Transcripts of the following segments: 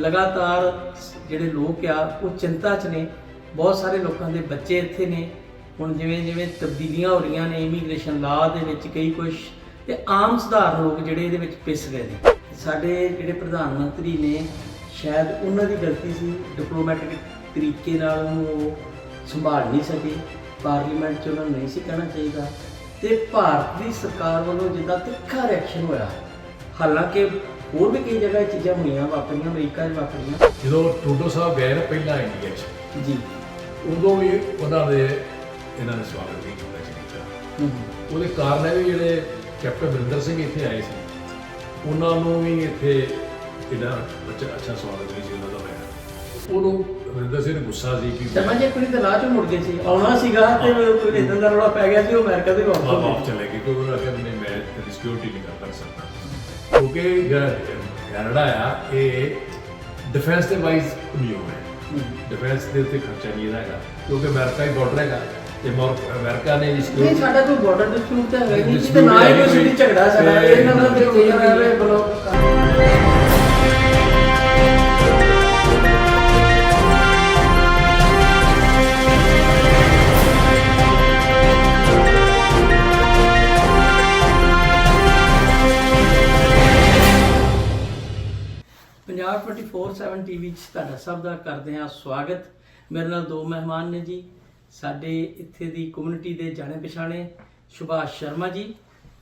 ਲਗਾਤਾਰ ਜਿਹੜੇ ਲੋਕ ਆ, ਉਹ ਚਿੰਤਾ 'ਚ ਨੇ। ਬਹੁਤ ਸਾਰੇ ਲੋਕਾਂ ਦੇ ਬੱਚੇ ਇੱਥੇ ਨੇ। ਹੁਣ ਜਿਵੇਂ ਜਿਵੇਂ ਤਬਦੀਲੀਆਂ ਹੋ ਰਹੀਆਂ ਨੇ ਇਮੀਗ੍ਰੇਸ਼ਨ ਲਾਅ ਦੇ ਵਿੱਚ ਕਈ ਕੁਝ ਤੇ ਆਮ ਸਧਾਰਨ ਲੋਕ ਜਿਹੜੇ ਇਹਦੇ ਵਿੱਚ ਪਿਸ ਗਏ ਨੇ। ਸਾਡੇ ਜਿਹੜੇ ਪ੍ਰਧਾਨ ਮੰਤਰੀ ਨੇ, ਸ਼ਾਇਦ ਉਹਨਾਂ ਦੀ ਗਲਤੀ ਸੀ ਡਿਪਲੋਮੈਟਿਕ ਤਰੀਕੇ ਨਾਲ ਉਹਨੂੰ ਉਹ ਸੰਭਾਲ ਨਹੀਂ ਸਕੇ। ਪਾਰਲੀਮੈਂਟ 'ਚ ਉਹਨਾਂ ਨੂੰ ਨਹੀਂ ਸੀ ਕਹਿਣਾ ਚਾਹੀਦਾ। ਤੇ ਭਾਰਤ ਦੀ ਸਰਕਾਰ ਵੱਲੋਂ ਜਿੱਦਾਂ ਤਿੱਖਾ ਰਿਐਕਸ਼ਨ ਹੋਇਆ। ਹਾਲਾਂਕਿ ਹੋਰ ਵੀ ਕਈ ਜਗ੍ਹਾ ਇਹ ਚੀਜ਼ਾਂ ਹੋਈਆਂ ਵਾਪਰੀਆਂ ਅਮਰੀਕਾ 'ਚ ਵਾਪਰੀਆਂ। ਜਦੋਂ ਟਰੂਡੋ ਸਾਹਿਬ ਗਏ ਨਾ ਪਹਿਲਾਂ ਇੰਡੀਆ 'ਚ ਜੀ। ਉਦੋਂ ਵੀ ਉਹਨਾਂ ਦੇ ਇਹਨਾਂ ਨੇ ਸਵਾਗਤ ਨਹੀਂ ਕੀਤਾ ਸੀ ਹੂੰ। ਉਹਦੇ ਕਾਰਨ ਇਹ ਵੀ ਜਿਹੜੇ ਕੈਪਟਨ ਅਮਰਿੰਦਰ ਸਿੰਘ ਇੱਥੇ ਆਏ ਸੀ ਉਹਨਾਂ ਨੂੰ ਵੀ ਇੱਥੇ ਇਹਦਾ ਅੱਛਾ ਅੱਛਾ ਸਵਾਗਤ ਨਹੀਂ ਸੀ ਉਹਨਾਂ ਦਾ ਹੋਇਆ। ਉਹਨੂੰ ਅਮਰਿੰਦਰ ਸਿੰਘ ਨੂੰ ਗੁੱਸਾ ਸੀ ਕਿ ਸਮਾਂ ਜੇ ਕੁੜੀ ਤਾਂ ਰਾਹ ਚੋਂ ਮੁੜ ਗਏ ਸੀ ਆਉਣਾ ਸੀਗਾ ਤੇ ਕੋਈ ਇਦਾਂ ਦਾ ਰੌਲਾ ਪੈ ਗਿਆ ਸੀ ਉਹ ਅਮਰੀਕਾ ਦੇ ਵਾਪਸ ਹੋ ਚਲੇ ਗਏ ਕਿਉਂਕਿ ਉਹਨਾਂ ਇਹਦੀ ਸਿਕਿਉਰਿਟੀ ਨਹੀਂ ਕਰ ਸਕਦਾ। ਕਿਉਂਕਿ ਕੈਨੇਡਾ ਆ ਇਹ ਡਿਫੈਂਸ ਦੇ ਵਾਈਜ਼ ਉਪਯੋਗ ਹੈ। ਡਿਫੈਂਸ ਦੇ ਉੱਤੇ ਖਰਚਾ ਨਹੀਂ ਇਹਦਾ ਹੈਗਾ। ਕਿਉਂਕਿ ਅਮਰੀਕਾ ਹੀ ਬਾਰਡਰ ਹੈਗਾ। ਤੇ ਮੋਰ ਅਮਰੀਕਾ ਨੇ ਨਹੀਂ ਸਿਕਿਉਰਿਟੀ ਸਾਡਾ ਕੋਈ ਬਾਰਡਰ ਡਿਸਪਿਊਟ ਤਾਂ ਹੀ ਨਹੀਂ ਤੇ ਨਾ ਹੀ ਕੋਈ ਝਗੜਾ ਸਾਡਾ। ਇਹਨਾਂ ਦਾ ਤੇ ਕੋਈ ਬਲੌਕ ਪੰਜਾਬ 24/7 ਟੀਵੀ 'ਚ ਤੁਹਾਡਾ ਸਭ ਦਾ ਕਰਦੇ ਹਾਂ ਸਵਾਗਤ। ਮੇਰੇ ਨਾਲ ਦੋ ਮਹਿਮਾਨ ਨੇ ਜੀ। ਸਾਡੇ ਇੱਥੇ ਦੀ ਕਮਿਊਨਿਟੀ ਦੇ ਜਾਣੇ ਪਛਾਣੇ ਸੁਭਾਸ਼ ਸ਼ਰਮਾ ਜੀ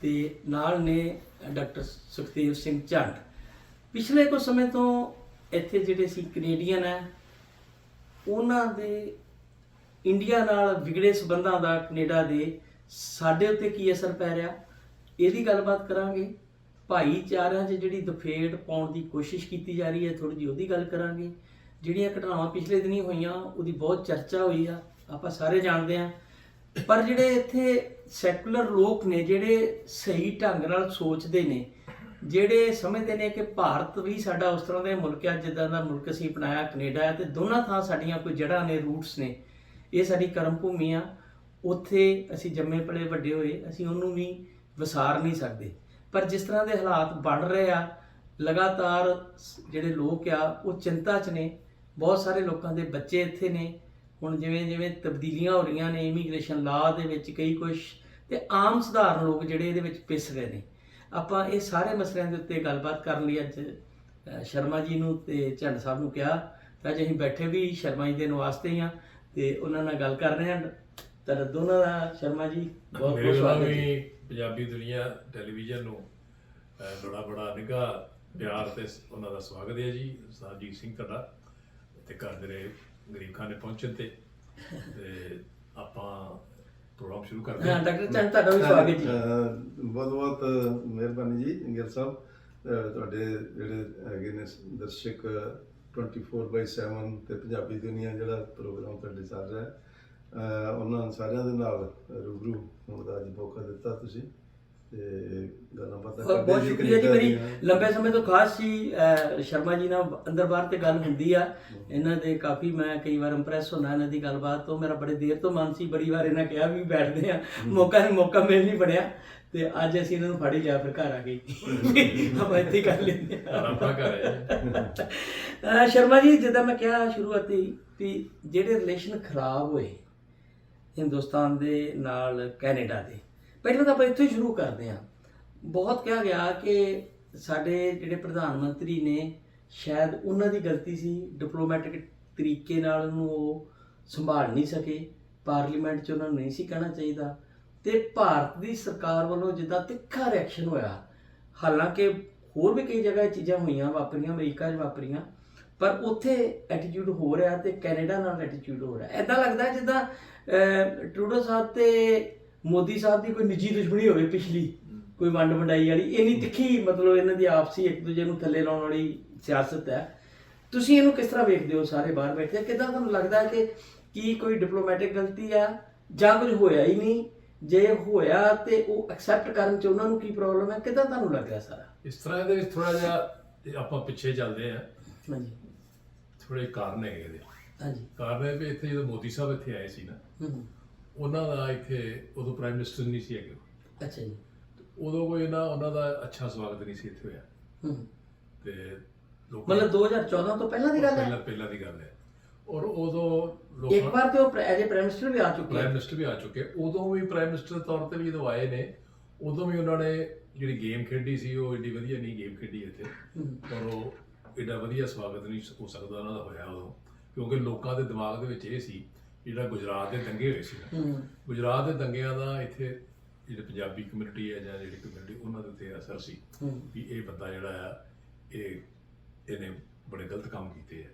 ਤੇ ਨਾਲ ਨੇ ਡਾਕਟਰ ਸੁਖਦੇਵ ਸਿੰਘ ਝੰਡ। ਪਿਛਲੇ ਕੁਝ ਸਮੇਂ ਤੋਂ ਇੱਥੇ ਜਿਹੜੇ ਸੀ ਕੈਨੇਡੀਅਨ ਹੈ ਉਹਨਾਂ ਦੇ ਇੰਡੀਆ ਨਾਲ ਵਿਗੜੇ ਸਬੰਧਾਂ ਦਾ ਕੈਨੇਡਾ ਦੇ ਸਾਡੇ ਉੱਤੇ ਕੀ ਅਸਰ ਪੈ ਰਿਹਾ, ਇਹਦੀ ਗੱਲਬਾਤ ਕਰਾਂਗੇ। ਭਾਈਚਾਰਿਆਂ 'ਚ ਜਿਹੜੀ ਦਫੇੜ ਪਾਉਣ ਦੀ ਕੋਸ਼ਿਸ਼ ਕੀਤੀ ਜਾ ਰਹੀ ਹੈ ਥੋੜੀ ਜਿਹੀ ਉਹਦੀ ਗੱਲ ਕਰਾਂਗੇ। ਜਿਹੜੀਆਂ ਘਟਨਾਵਾਂ ਪਿਛਲੇ ਦਿਨੀ ਹੋਈਆਂ, ਉਹਦੀ ਬਹੁਤ ਚਰਚਾ ਹੋਈ ਆ, ਆਪਾਂ ਸਾਰੇ ਜਾਣਦੇ ਆ ਪਰ ਜਿਹੜੇ ਇੱਥੇ ਸੈਕੂਲਰ ਲੋਕ ਨੇ, ਜਿਹੜੇ ਸਹੀ ਢੰਗ ਨਾਲ ਸੋਚਦੇ ਨੇ, ਜਿਹੜੇ ਸਮਝਦੇ ਨੇ ਕਿ ਭਾਰਤ ਵੀ ਸਾਡਾ ਉਸ ਤਰ੍ਹਾਂ ਦਾ ਮੁਲਕ ਹੈ ਜਿੱਦਾਂ ਦਾ ਮੁਲਕ ਅਸੀਂ ਅਪਣਾਇਆ, ਕੈਨੇਡਾ ਹੈ ਤੇ ਦੋਨਾਂ ਥਾਂ ਸਾਡੀਆਂ ਕੋਈ ਜੜ੍ਹਾਂ ਨੇ, ਰੂਟਸ ਨੇ, ਇਹ ਸਾਡੀ ਕਰਮ ਭੂਮੀ ਆ। ਉੱਥੇ ਅਸੀਂ ਜੰਮੇ ਪਲੇ, ਵੱਡੇ ਹੋਏ, ਅਸੀਂ ਉਹਨੂੰ ਵੀ ਵਿਸਾਰ ਨਹੀਂ ਸਕਦੇ। ਪਰ ਜਿਸ ਤਰ੍ਹਾਂ ਦੇ ਹਾਲਾਤ ਬਣ ਰਹੇ ਆ, ਲਗਾਤਾਰ ਜਿਹੜੇ ਲੋਕ ਆ, ਉਹ ਚਿੰਤਾ 'ਚ ਨੇ। ਬਹੁਤ ਸਾਰੇ ਲੋਕਾਂ ਦੇ ਬੱਚੇ ਇੱਥੇ ਨੇ। ਹੁਣ ਜਿਵੇਂ ਜਿਵੇਂ ਤਬਦੀਲੀਆਂ ਹੋ ਰਹੀਆਂ ਨੇ, ਇਮੀਗ੍ਰੇਸ਼ਨ ਲਾਅ ਦੇ ਵਿੱਚ ਕਈ ਕੁਝ ਤੇ ਆਮ ਸਧਾਰਨ ਲੋਕ ਜਿਹੜੇ ਇਹਦੇ ਵਿੱਚ ਪਿਸ ਰਹੇ ਨੇ। ਆਪਾਂ ਇਹ ਸਾਰੇ ਮਸਲਿਆਂ ਦੇ ਉੱਤੇ ਗੱਲਬਾਤ ਕਰਨ ਲਈ ਅੱਜ ਸ਼ਰਮਾ ਜੀ ਨੂੰ ਤੇ ਝੰਡ ਸਾਹਿਬ ਨੂੰ ਕਿਹਾ। ਤਾਂ ਅੱਜ ਅਸੀਂ ਬੈਠੇ ਵੀ ਸ਼ਰਮਾ ਜੀ ਦੇ ਨਿਵਾਸਤੇ ਹੀ ਆ, ਤੇ ਉਹਨਾਂ ਨਾਲ ਗੱਲ ਕਰ ਰਹੇ ਹਾਂ। ਤਾਂ ਦੋਨਾਂ ਦਾ ਸ਼ਰਮਾ ਜੀ ਬਹੁਤ ਮੇਰੇ ਬਹੁਤ ਵੱਲੋਂ ਸਵਾਗਤ ਜੀ ਵੀ ਪੰਜਾਬੀ ਦੁਨੀਆ ਟੈਲੀਵਿਜ਼ਨ ਨੂੰ ਅਹ, ਬੜਾ ਬੜਾ ਨਿੱਘਾ ਪਿਆਰ ਤੇ ਸ- ਉਹਨਾਂ ਦਾ ਸਵਾਗਤ ਹੈ ਜੀ। ਸਰਜੀਤ ਸਿੰਘ ਤੁਹਾਡਾ ਤੇ ਘਰ ਦੇ ਗਰੀਬ ਖਾਨੇ ਪਹੁੰਚਣ ਤੇ। ਤੇ ਆਪਾਂ ਪ੍ਰੋਗਰਾਮ ਸ਼ੁਰੂ ਕਰਦੇ ਹਾਂ। ਡਾਕਟਰ ਚੰਦ ਤੁਹਾਡਾ ਵੀ ਸਵਾਗਤ ਜੀ। ਬਹੁਤ ਬਹੁਤ ਮਿਹਰਬਾਨੀ ਜੀ ਗਿਰ ਸਾਹਿਬ। ਅਹ ਤੁਹਾਡੇ ਜਿਹੜੇ ਹੈਗੇ ਨੇ ਦਰਸ਼ਕ 24/7 ਤੇ ਪੰਜਾਬੀ ਦੁਨੀਆ ਜਿਹੜਾ ਪ੍ਰੋਗਰਾਮ ਤੁਹਾਡੇ ਚੱਲ ਰਿਹਾ ਹੈ, ਉਹਨਾਂ ਸਾਰਿਆਂ ਦੇ ਨਾਲ ਰੂਬਰੂ ਹੋਣ ਦਾ ਅੱਜ ਮੌਕਾ ਦਿੱਤਾ ਤੁਸੀਂ ਤੇ ਗੱਲਾਂ ਬਾਤਾਂ ਬਹੁਤ ਬਹੁਤ ਜੀ ਸ਼ੁਕਰੀਆ ਜੀ ਮੇਰੀ। ਲੰਬੇ ਸਮੇਂ ਤੋਂ ਖਾਸ ਸੀ ਸ਼ਰਮਾ ਜੀ ਨਾਲ ਅੰਦਰ ਬਾਹਰ ਤੇ ਗੱਲ ਹੁੰਦੀ ਆ। ਇਹਨਾਂ ਦੇ ਕਾਫੀ ਮੈਂ ਕਈ ਵਾਰ ਇੰਪ੍ਰੈਸ ਹੁੰਦਾ ਇਹਨਾਂ ਦੀ ਗੱਲਬਾਤ ਤੋਂ। ਮੇਰਾ ਬੜੇ ਦੇਰ ਤੋਂ ਮਨ ਸੀ ਬੜੀ ਵਾਰ ਇਹਨਾਂ ਕਿਹਾ ਵੀ ਬੈਠਦੇ ਆ। ਮੌਕਾ ਨਹੀਂ ਮੌਕਾ ਮਿਲ ਨਹੀਂ ਬਣਿਆ। ਤੇ ਅੱਜ ਅਸੀਂ ਇਹਨਾਂ ਨੂੰ ਫੜ ਹੀ ਲਿਆ ਫਿਰ ਘਰ ਆ ਗਏ। ਆਪਾਂ ਇੱਥੇ ਹੀ ਕਰ ਲੈਂਦੇ ਹਾਂ, ਘਰ ਹੈ ਅਹ ਸ਼ਰਮਾ ਜੀ ਜਿੱਦਾਂ ਮੈਂ ਕਿਹਾ ਸ਼ੁਰੂਆਤੀ ਵੀ ਜਿਹੜੇ ਰਿਲੇਸ਼ਨ ਖਰਾਬ ਹੋਏ ਹਿੰਦੁਸਤਾਨ ਦੇ ਨਾਲ ਕੈਨੇਡਾ ਦੇ। ਪਹਿਲਾਂ ਤਾਂ ਆਪਾਂ ਇੱਥੋਂ ਹੀ ਸ਼ੁਰੂ ਕਰਦੇ ਹਾਂ। ਬਹੁਤ ਕਿਹਾ ਗਿਆ ਕਿ ਸਾਡੇ ਜਿਹੜੇ ਪ੍ਰਧਾਨ ਮੰਤਰੀ ਨੇ, ਸ਼ਾਇਦ ਉਹਨਾਂ ਦੀ ਗਲਤੀ ਸੀ ਡਿਪਲੋਮੈਟਿਕ ਤਰੀਕੇ ਨਾਲ ਉਹਨੂੰ ਉਹ ਸੰਭਾਲ ਨਹੀਂ ਸਕੇ। ਪਾਰਲੀਮੈਂਟ 'ਚ ਉਹਨਾਂ ਨੂੰ ਨਹੀਂ ਸੀ ਕਹਿਣਾ ਚਾਹੀਦਾ। ਤੇ ਭਾਰਤ ਦੀ ਸਰਕਾਰ ਵੱਲੋਂ ਜਿੱਦਾਂ ਤਿੱਖਾ ਰਿਐਕਸ਼ਨ ਹੋਇਆ, ਹਾਲਾਂਕਿ ਹੋਰ ਵੀ ਕਈ ਜਗ੍ਹਾ ਇਹ ਚੀਜ਼ਾਂ ਹੋਈਆਂ, ਵਾਪਰੀਆਂ, ਅਮਰੀਕਾ 'ਚ ਵਾਪਰੀਆਂ ਪਰ ਉੱਥੇ ਐਟੀਟਿਊਡ ਹੋ ਰਿਹਾ ਤੇ ਕੈਨੇਡਾ ਨਾਲ ਐਟੀਟਿਊਡ ਹੋ ਰਿਹਾ। ਐਦਾਂ ਲੱਗਦਾ ਜਿੱਦਾਂ ਟਰੂਡੋ ਸਾਹਿਬ ਤੇ ਮੋਦੀ ਸਾਹਿਬ ਦੀ ਕੋਈ ਨਿੱਜੀ ਦੁਸ਼ਮਣੀ ਹੋਵੇ ਪਿਛਲੀ ਕੋਈ ਵੰਡ ਵੰਡਾਈ ਵਾਲੀ ਇੰਨੀ ਤਿੱਖੀ ਮਤਲਬ ਇਹਨਾਂ ਦੀ ਆਪਸੀ ਇੱਕ ਦੂਜੇ ਨੂੰ ਥੱਲੇ ਲਾਉਣ ਵਾਲੀ ਸਿਆਸਤ ਹੈ। ਤੁਸੀਂ ਇਹਨੂੰ ਕਿਸ ਤਰ੍ਹਾਂ ਵੇਖਦੇ ਹੋ ਸਾਰੇ ਬਾਹਰ ਬੈਠੇ? ਕਿਦਾਂ ਤੁਹਾਨੂੰ ਲੱਗਦਾ ਹੈ ਕਿ ਕੀ ਕੋਈ ਡਿਪਲੋਮੈਟਿਕ ਗਲਤੀ ਆ? ਜਾਂ ਕੁਝ ਹੋਇਆ ਹੀ ਨਹੀਂ? ਜੇ ਹੋਇਆ ਤੇ ਉਹ ਐਕਸੈਪਟ ਕਰਨ ਚ ਉਹਨਾਂ ਨੂੰ ਕੀ ਪ੍ਰੋਬਲਮ ਹੈ? ਕਿਦਾਂ ਤੁਹਾਨੂੰ ਲੱਗ ਰਿਹਾ ਸਾਰਾ? ਇਸ ਤਰ੍ਹਾਂ ਦੇ ਵਿੱਚ ਥੋੜਾ ਜਿਹਾ ਆਪਾਂ ਪਿੱਛੇ ਚੱਲਦੇ ਆ ਹਾਂਜੀ। ਥੋੜੇ ਕਾਰਨ ਹੈਗੇ ਇਹਦੇ। ਹਾਂਜੀ। ਕਾਰਨ ਇਹ ਵੀ ਇੱਥੇ ਜਦੋਂ ਮੋਦੀ ਸਾਹਿਬ ਇੱਥੇ ਆਏ ਸੀ ਨਾ ਹੂੰ ਉਹਨਾਂ ਦਾ ਇੱਥੇ ਉਦੋਂ ਪ੍ਰਾਈਮ ਮਿਨਿਸਟਰ ਨਹੀਂ ਸੀ ਹੈਗੇ। ਅੱਛਾ ਜੀ। ਉਦੋਂ ਕੋਈ ਨਾ ਉਹਨਾਂ ਦਾ ਅੱਛਾ ਸਵਾਗਤ ਨਹੀਂ ਸੀ ਇੱਥੇ ਹੋਇਆ। ਹੂੰ। ਤੇ ਲੋਕਾਂ- ਮਤਲਬ 2014 ਤੋਂ ਪਹਿਲਾਂ ਦੀ ਗੱਲ ਹੈ? ਪਹਿਲਾਂ ਪਹਿਲਾਂ ਦੀ ਗੱਲ ਹੈ। ਔਰ ਉਦੋਂ ਇੱਕ ਲੋਕਾਂ ਵਾਰ ਤੇ ਉਹ ਐਜ ਪ੍ਰਾਈਮ ਮਿਨਿਸਟਰ ਵੀ ਆ ਚੁੱਕੇ ਪ੍ਰਾਈਮ ਹੈ। ਮਿਨਿਸਟਰ ਵੀ ਆ ਚੁੱਕੇ। ਉਦੋਂ ਵੀ ਪ੍ਰਾਈਮ ਮਿਨਿਸਟਰ ਦੇ ਤੌਰ ਤੇ ਵੀ ਜਦੋਂ ਆਏ ਨੇ ਉਦੋਂ ਵੀ ਉਹਨਾਂ ਨੇ ਜਿਹੜੀ ਗੇਮ ਖੇਡੀ ਸੀ ਉਹ ਏਡੀ ਵਧੀਆ ਨਹੀਂ ਗੇਮ ਖੇਡੀ ਇੱਥੇ। ਹਮ। ਔਰ ਉਹ ਏਡਾ ਵਧੀਆ ਸਵਾਗਤ ਨਹੀਂ ਹੋ ਸਕਦਾ ਉਹਨਾਂ ਦਾ ਹੋਇਆ ਉਦੋਂ ਕਿਉਂਕਿ ਲੋਕਾਂ ਦੇ ਦਿਮਾਗ ਦੇ ਵਿੱਚ ਇਹ ਸੀ ਜਿਹੜਾ ਗੁਜਰਾਤ ਦੇ ਦੰਗੇ ਹੋਏ ਸੀ ਗੁਜਰਾਤ ਦੇ ਦੰਗਿਆਂ ਦਾ ਇੱਥੇ ਜਿਹੜੇ ਪੰਜਾਬੀ ਕਮਿਊਨਿਟੀ ਹੈ ਜਾਂ ਜਿਹੜੀ ਕਮਿਊਨਿਟੀ ਉਹਨਾਂ ਦੇ ਉੱਤੇ ਅਸਰ ਸੀ ਵੀ ਇਹ ਬੰਦਾ ਜਿਹੜਾ ਆ ਇਹ ਇਹਨੇ ਬੜੇ ਗਲਤ ਕੰਮ ਕੀਤੇ ਆ।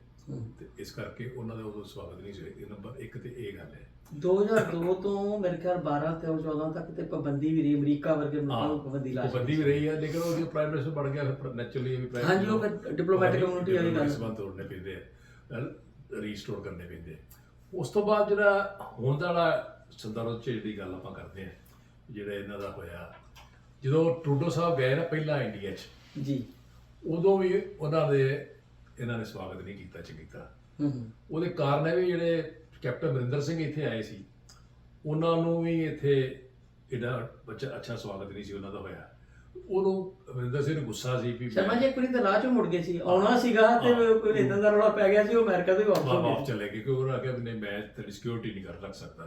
ਤੇ ਇਸ ਕਰਕੇ ਉਹਨਾਂ ਦਾ ਉਦੋਂ ਸਵਾਗਤ ਨਹੀਂ ਸੀ ਇਹ ਨੰਬਰ 1 ਤੇ ਇਹ ਗੱਲ ਹੈ 2002 ਤੋਂ ਮੇਰੇ ਖਿਆਲ 12 ਤੇ 14 ਤੱਕ ਤੇ ਪਾਬੰਦੀ ਵੀ ਰਹੀ ਅਮਰੀਕਾ ਵਰਗੇ ਮੁਲਕਾਂ ਨੂੰ ਪਾਬੰਦੀ ਲਾ ਪਾਬੰਦੀ ਵੀ ਰਹੀ ਹੈ ਲੇਕਿਨ ਉਹ ਜੋ ਪ੍ਰਾਈਮ ਮਿਨਿਸਟਰ ਬਣ ਗਿਆ ਫਿਰ ਨੈਚੁਰਲੀ ਵੀ prime ਹਾਂਜੀ, ਉਹ ਉਹ community ਵਾਲੀ ਗੱਲ। ਸੰਬੰਧ ਤੋੜਨੇ ਪੈਂਦੇ ਆ ਰੀਸਟੋਰ ਕਰਨੇ ਪੈਂਦੇ। ਉਸ ਤੋਂ ਬਾਅਦ ਜਿਹੜਾ ਹੁਣ ਦਾ ਵਾਲਾ ਸੰਦਰਭ ਚ ਜਿਹੜੀ ਗੱਲ ਆਪਾਂ ਕਰਦੇ ਆ ਜਿਹੜਾ ਇਹਨਾਂ ਦਾ ਹੋਇਆ ਜਦੋਂ ਟਰੂਡੋ ਸਾਹਿਬ ਗਏ ਨਾ ਪਹਿਲਾਂ ਇੰਡੀਆ 'ਚ ਜੀ ਉਦੋਂ ਵੀ ਉਹਨਾਂ ਦੇ ਇਹਨਾਂ ਨੇ ਸਵਾਗਤ ਨਹੀਂ ਕੀਤਾ ਚੰਗੀ ਤਰ੍ਹਾਂ ਹੂੰ ਹੂੰ। ਉਹਦੇ ਕਾਰਨ ਇਹ ਵੀ ਜਿਹੜੇ ਕੈਪਟਨ ਅਮਰਿੰਦਰ ਸਿੰਘ ਇੱਥੇ ਆਏ ਸੀ ਉਹਨਾਂ ਨੂੰ ਵੀ ਇੱਥੇ ਇਹਦਾ ਬੱਚਾ ਅੱਛਾ ਸਵਾਗਤ ਨਹੀਂ ਸੀ ਉਹਨਾਂ ਦਾ ਹੋਇਆ। ਉਹਨੂੰ ਅਮਰਿੰਦਰ ਸਿੰਘ ਨੂੰ ਗੁੱਸਾ ਸੀ ਵੀ ਸ਼ਰਮਾ ਜੀ ਵਾਰੀ ਤਾਂ ਰਾਹ ਚੋਂ ਮੁੜ ਗਏ ਸੀ। ਆਉਣਾ ਸੀਗਾ ਤੇ। ਕੋਈ ਇਦਾਂ ਦਾ ਰੌਲਾ ਪੈ ਗਿਆ ਸੀ ਉਹ ਅਮਰੀਕਾ ਤੋਂ ਵਾਪਸ ਵਾਪਸ ਚਲੇ ਗਏ ਕਿਉਂਕਿ ਉਹਨਾਂ ਆਖਿਆ ਨਹੀਂ ਮੈਂ ਤੇਰੀ ਸਿਕਿਉਰਿਟੀ ਨਹੀਂ ਕਰ ਰੱਖ ਸਕਦਾ।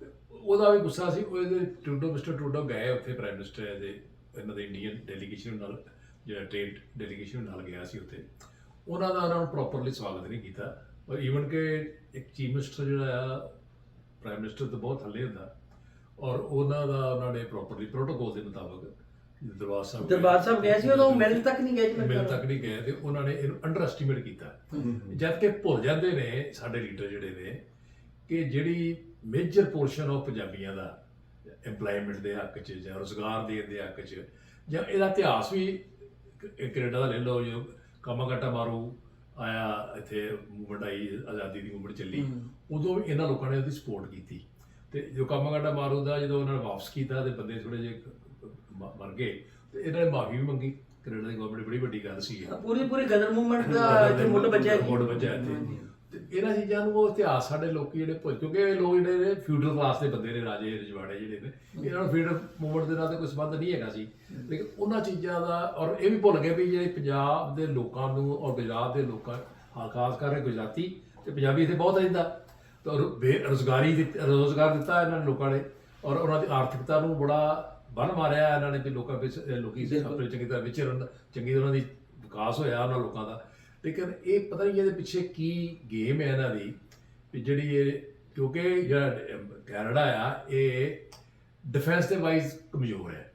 ਤੇ ਉਹਦਾ ਵੀ ਗੁੱਸਾ ਸੀ ਉਹਦੇ ਟਰੂਡੋ ਮਿਸਟਰ ਟਰੂਡੋ ਗਏ ਉੱਥੇ ਪ੍ਰਾਈਮ ਮਿਨਿਸਟਰ ਦੇ ਇਹਨਾਂ ਦੇ ਇੰਡੀਅਨ ਡੈਲੀਗੇਸ਼ਨ ਨਾਲ ਜਿਹੜਾ ਟ੍ਰੇਡ ਡੈਲੀਗੇਸ਼ਨ ਨਾਲ ਗਿਆ ਸੀ ਉੱਥੇ। ਉਹਨਾਂ ਦਾ ਉਹਨਾਂ ਨੂੰ ਪ੍ਰੋਪਰਲੀ ਸਵਾਗਤ ਨਹੀਂ ਕੀਤਾ ਔਰ ਈਵਨ ਕਿ ਇੱਕ ਚੀਫ ਮਿਨਿਸਟਰ ਜਿਹੜਾ ਆ ਪ੍ਰਾਈਮ ਮਿਨਿਸਟਰ ਤੋਂ ਬਹੁਤ ਥੱਲੇ ਹੁੰਦਾ ਔਰ ਉਹਨਾਂ ਦਾ ਉਹਨਾਂ ਨੇ ਪ੍ਰੋਪਰਲੀ ਪ੍ਰੋਟੋਕੋਲ ਦੇ ਮੁਤਾਬਕ ਦਰਬਾਰ ਸਾਹਿਬ। ਦਰਬਾਰ ਸਾਹਿਬ ਗਏ ਸੀ ਉਦੋਂ ਮਿਲ ਤੱਕ ਨਹੀਂ ਗਏ ਜੀ ਮਿਲ। ਤੱਕ ਨਹੀਂ ਗਏ ਤੇ ਉਹਨਾਂ ਨੇ ਇਹਨੂੰ ਅੰਡਰ ਐਸਟੀਮੇਟ ਕੀਤਾ। ਜਦ ਕਿ ਭੁੱਲ ਜਾਂਦੇ ਨੇ ਸਾਡੇ ਲੀਡਰ ਜਿਹੜੇ ਨੇ ਕਿ ਜਿਹੜੀ ਮੇਜਰ ਪੋਰਸ਼ਨ ਆਫ ਪੰਜਾਬੀਆਂ ਦਾ EMPLOYMENT ਦੇ ਹੱਕ 'ਚ ਜਾਂ ਰੋਜ਼ਗਾਰ ਦੇਣ ਦੇ ਹੱਕ 'ਚ ਜਾਂ ਇਹਦਾ ਇਤਿਹਾਸ ਵੀ ਕੈਨੇਡਾ ਦਾ ਲੈ ਲਓ ਜੋ ਕਾਮਾਗਾਟਾ ਮਾਰੂ ਆਇਆ ਇੱਥੇ ਮੂਵਮੈਂਟ ਆਈ ਆਜ਼ਾਦੀ ਦੀ ਮੂਵਮੈਂਟ ਚੱਲੀ। ਉਦੋਂ ਇਹਨਾਂ ਲੋਕਾਂ ਨੇ ਉਹਦੀ ਸਪੋਰਟ ਕੀਤੀ। ਤੇ ਜੋ ਕਾਮਾਗਾਟਾ ਮਾਰੂ ਦਾ ਜਦੋਂ ਉਹਨਾਂ ਨੇ ਵਾਪਸ ਕੀਤਾ ਤੇ ਬੰਦੇ ਥੋੜੇ ਜਿਹੇ ਮਰ ਗਏ। ਤੇ ਇਹਨਾਂ ਨੇ ਮਾਫੀ ਵੀ ਮੰਗੀ। ਕੈਨੇਡਾ ਦੀ ਗਵਰਨਮੈਂਟ ਬੜੀ ਵੱਡੀ ਗੱਲ ਸੀ ਪੂਰੀ ਪੂਰੀ ਗਦਰ ਮੂਵਮੈਂਟ ਦਾ ਇੱਥੇ ਮੁੱਢ ਬੱਜਿਆ ਜੀ ਮੁੱਢ ਬੱਜਿਆ ਇੱਥੇ। ਤੇ ਇਹਨਾਂ ਚੀਜ਼ਾਂ ਨੂੰ ਉਹ ਇਤਿਹਾਸ ਸਾਡੇ ਲੋਕੀ ਜਿਹੜੇ ਭੁੱਲ ਕਿਉਂਕਿ ਇਹ ਲੋਕ ਜਿਹੜੇ ਨੇ ਫਿਊਡਲ ਕਲਾਸ ਦੇ ਬੰਦੇ ਨੇ ਰਾਜੇ ਰਜਵਾੜੇ ਜਿਹੜੇ ਨੇ ਇਹਨਾਂ ਨੂੰ ਫੀਡਰ ਮੂਵਮੈਂਟ ਦੇ ਨਾਲ ਤਾਂ ਕੋਈ ਸੰਬੰਧ ਨਹੀਂ ਹੈਗਾ ਸੀ। ਲੇਕਿਨ ਉਹਨਾਂ ਚੀਜ਼ਾਂ ਦਾ ਔਰ ਇਹ ਵੀ ਭੁੱਲ ਗਏ ਵੀ ਜਿਹੜੇ ਪੰਜਾਬ ਦੇ ਲੋਕਾਂ ਨੂੰ ਔਰ ਗੁਜਰਾਤ ਦੇ ਲੋਕਾਂ ਖਾਸ ਕਰਕੇ ਗੁਜਰਾਤੀ ਤੇ ਪੰਜਾਬੀ ਇੱਥੇ ਬਹੁਤ ਰਹਿੰਦਾ। ਤਾਂ ਬੇਰੁਜ਼ਗਾਰੀ ਦਿੱਤ ਰੋਜ਼ਗਾਰ ਦਿੱਤਾ ਇਹਨਾਂ ਨੇ ਲੋਕਾਂ ਨੇ ਔਰ ਉਹਨਾਂ ਦੀ ਆਰਥਿਕਤਾ ਨੂੰ ਬੜਾ ਬੰਨ ਮਾਰਿਆ ਇਹਨਾਂ ਨੇ ਵੀ ਲੋਕਾਂ ਵਿੱਚ ਲੋਕੀ। ਆਪਣੇ ਚੰਗੀ ਤਰ੍ਹਾਂ ਵਿਚਰਨ ਚੰਗੀ ਤਰ੍ਹਾਂ ਦੀ ਵਿਕਾਸ ਹੋਇਆ ਉਹਨਾਂ ਲੋਕਾਂ ਦਾ। ਲੇਕਿਨ ਇਹ ਪਤਾ ਨਹੀਂ ਇਹਦੇ ਪਿੱਛੇ ਕੀ ਗੇਮ ਹੈ ਇਹਨਾਂ ਦੀ ਵੀ ਜਿਹੜੀ ਇਹ ਕਿਉਂਕਿ ਜਿਹੜਾ ਕੈਨੇਡਾ ਆ ਇਹ ਡਿਫੈਂਸ ਦੇ ਵਾਈਜ਼ ਕਮਜ਼ੋਰ ਹੈ।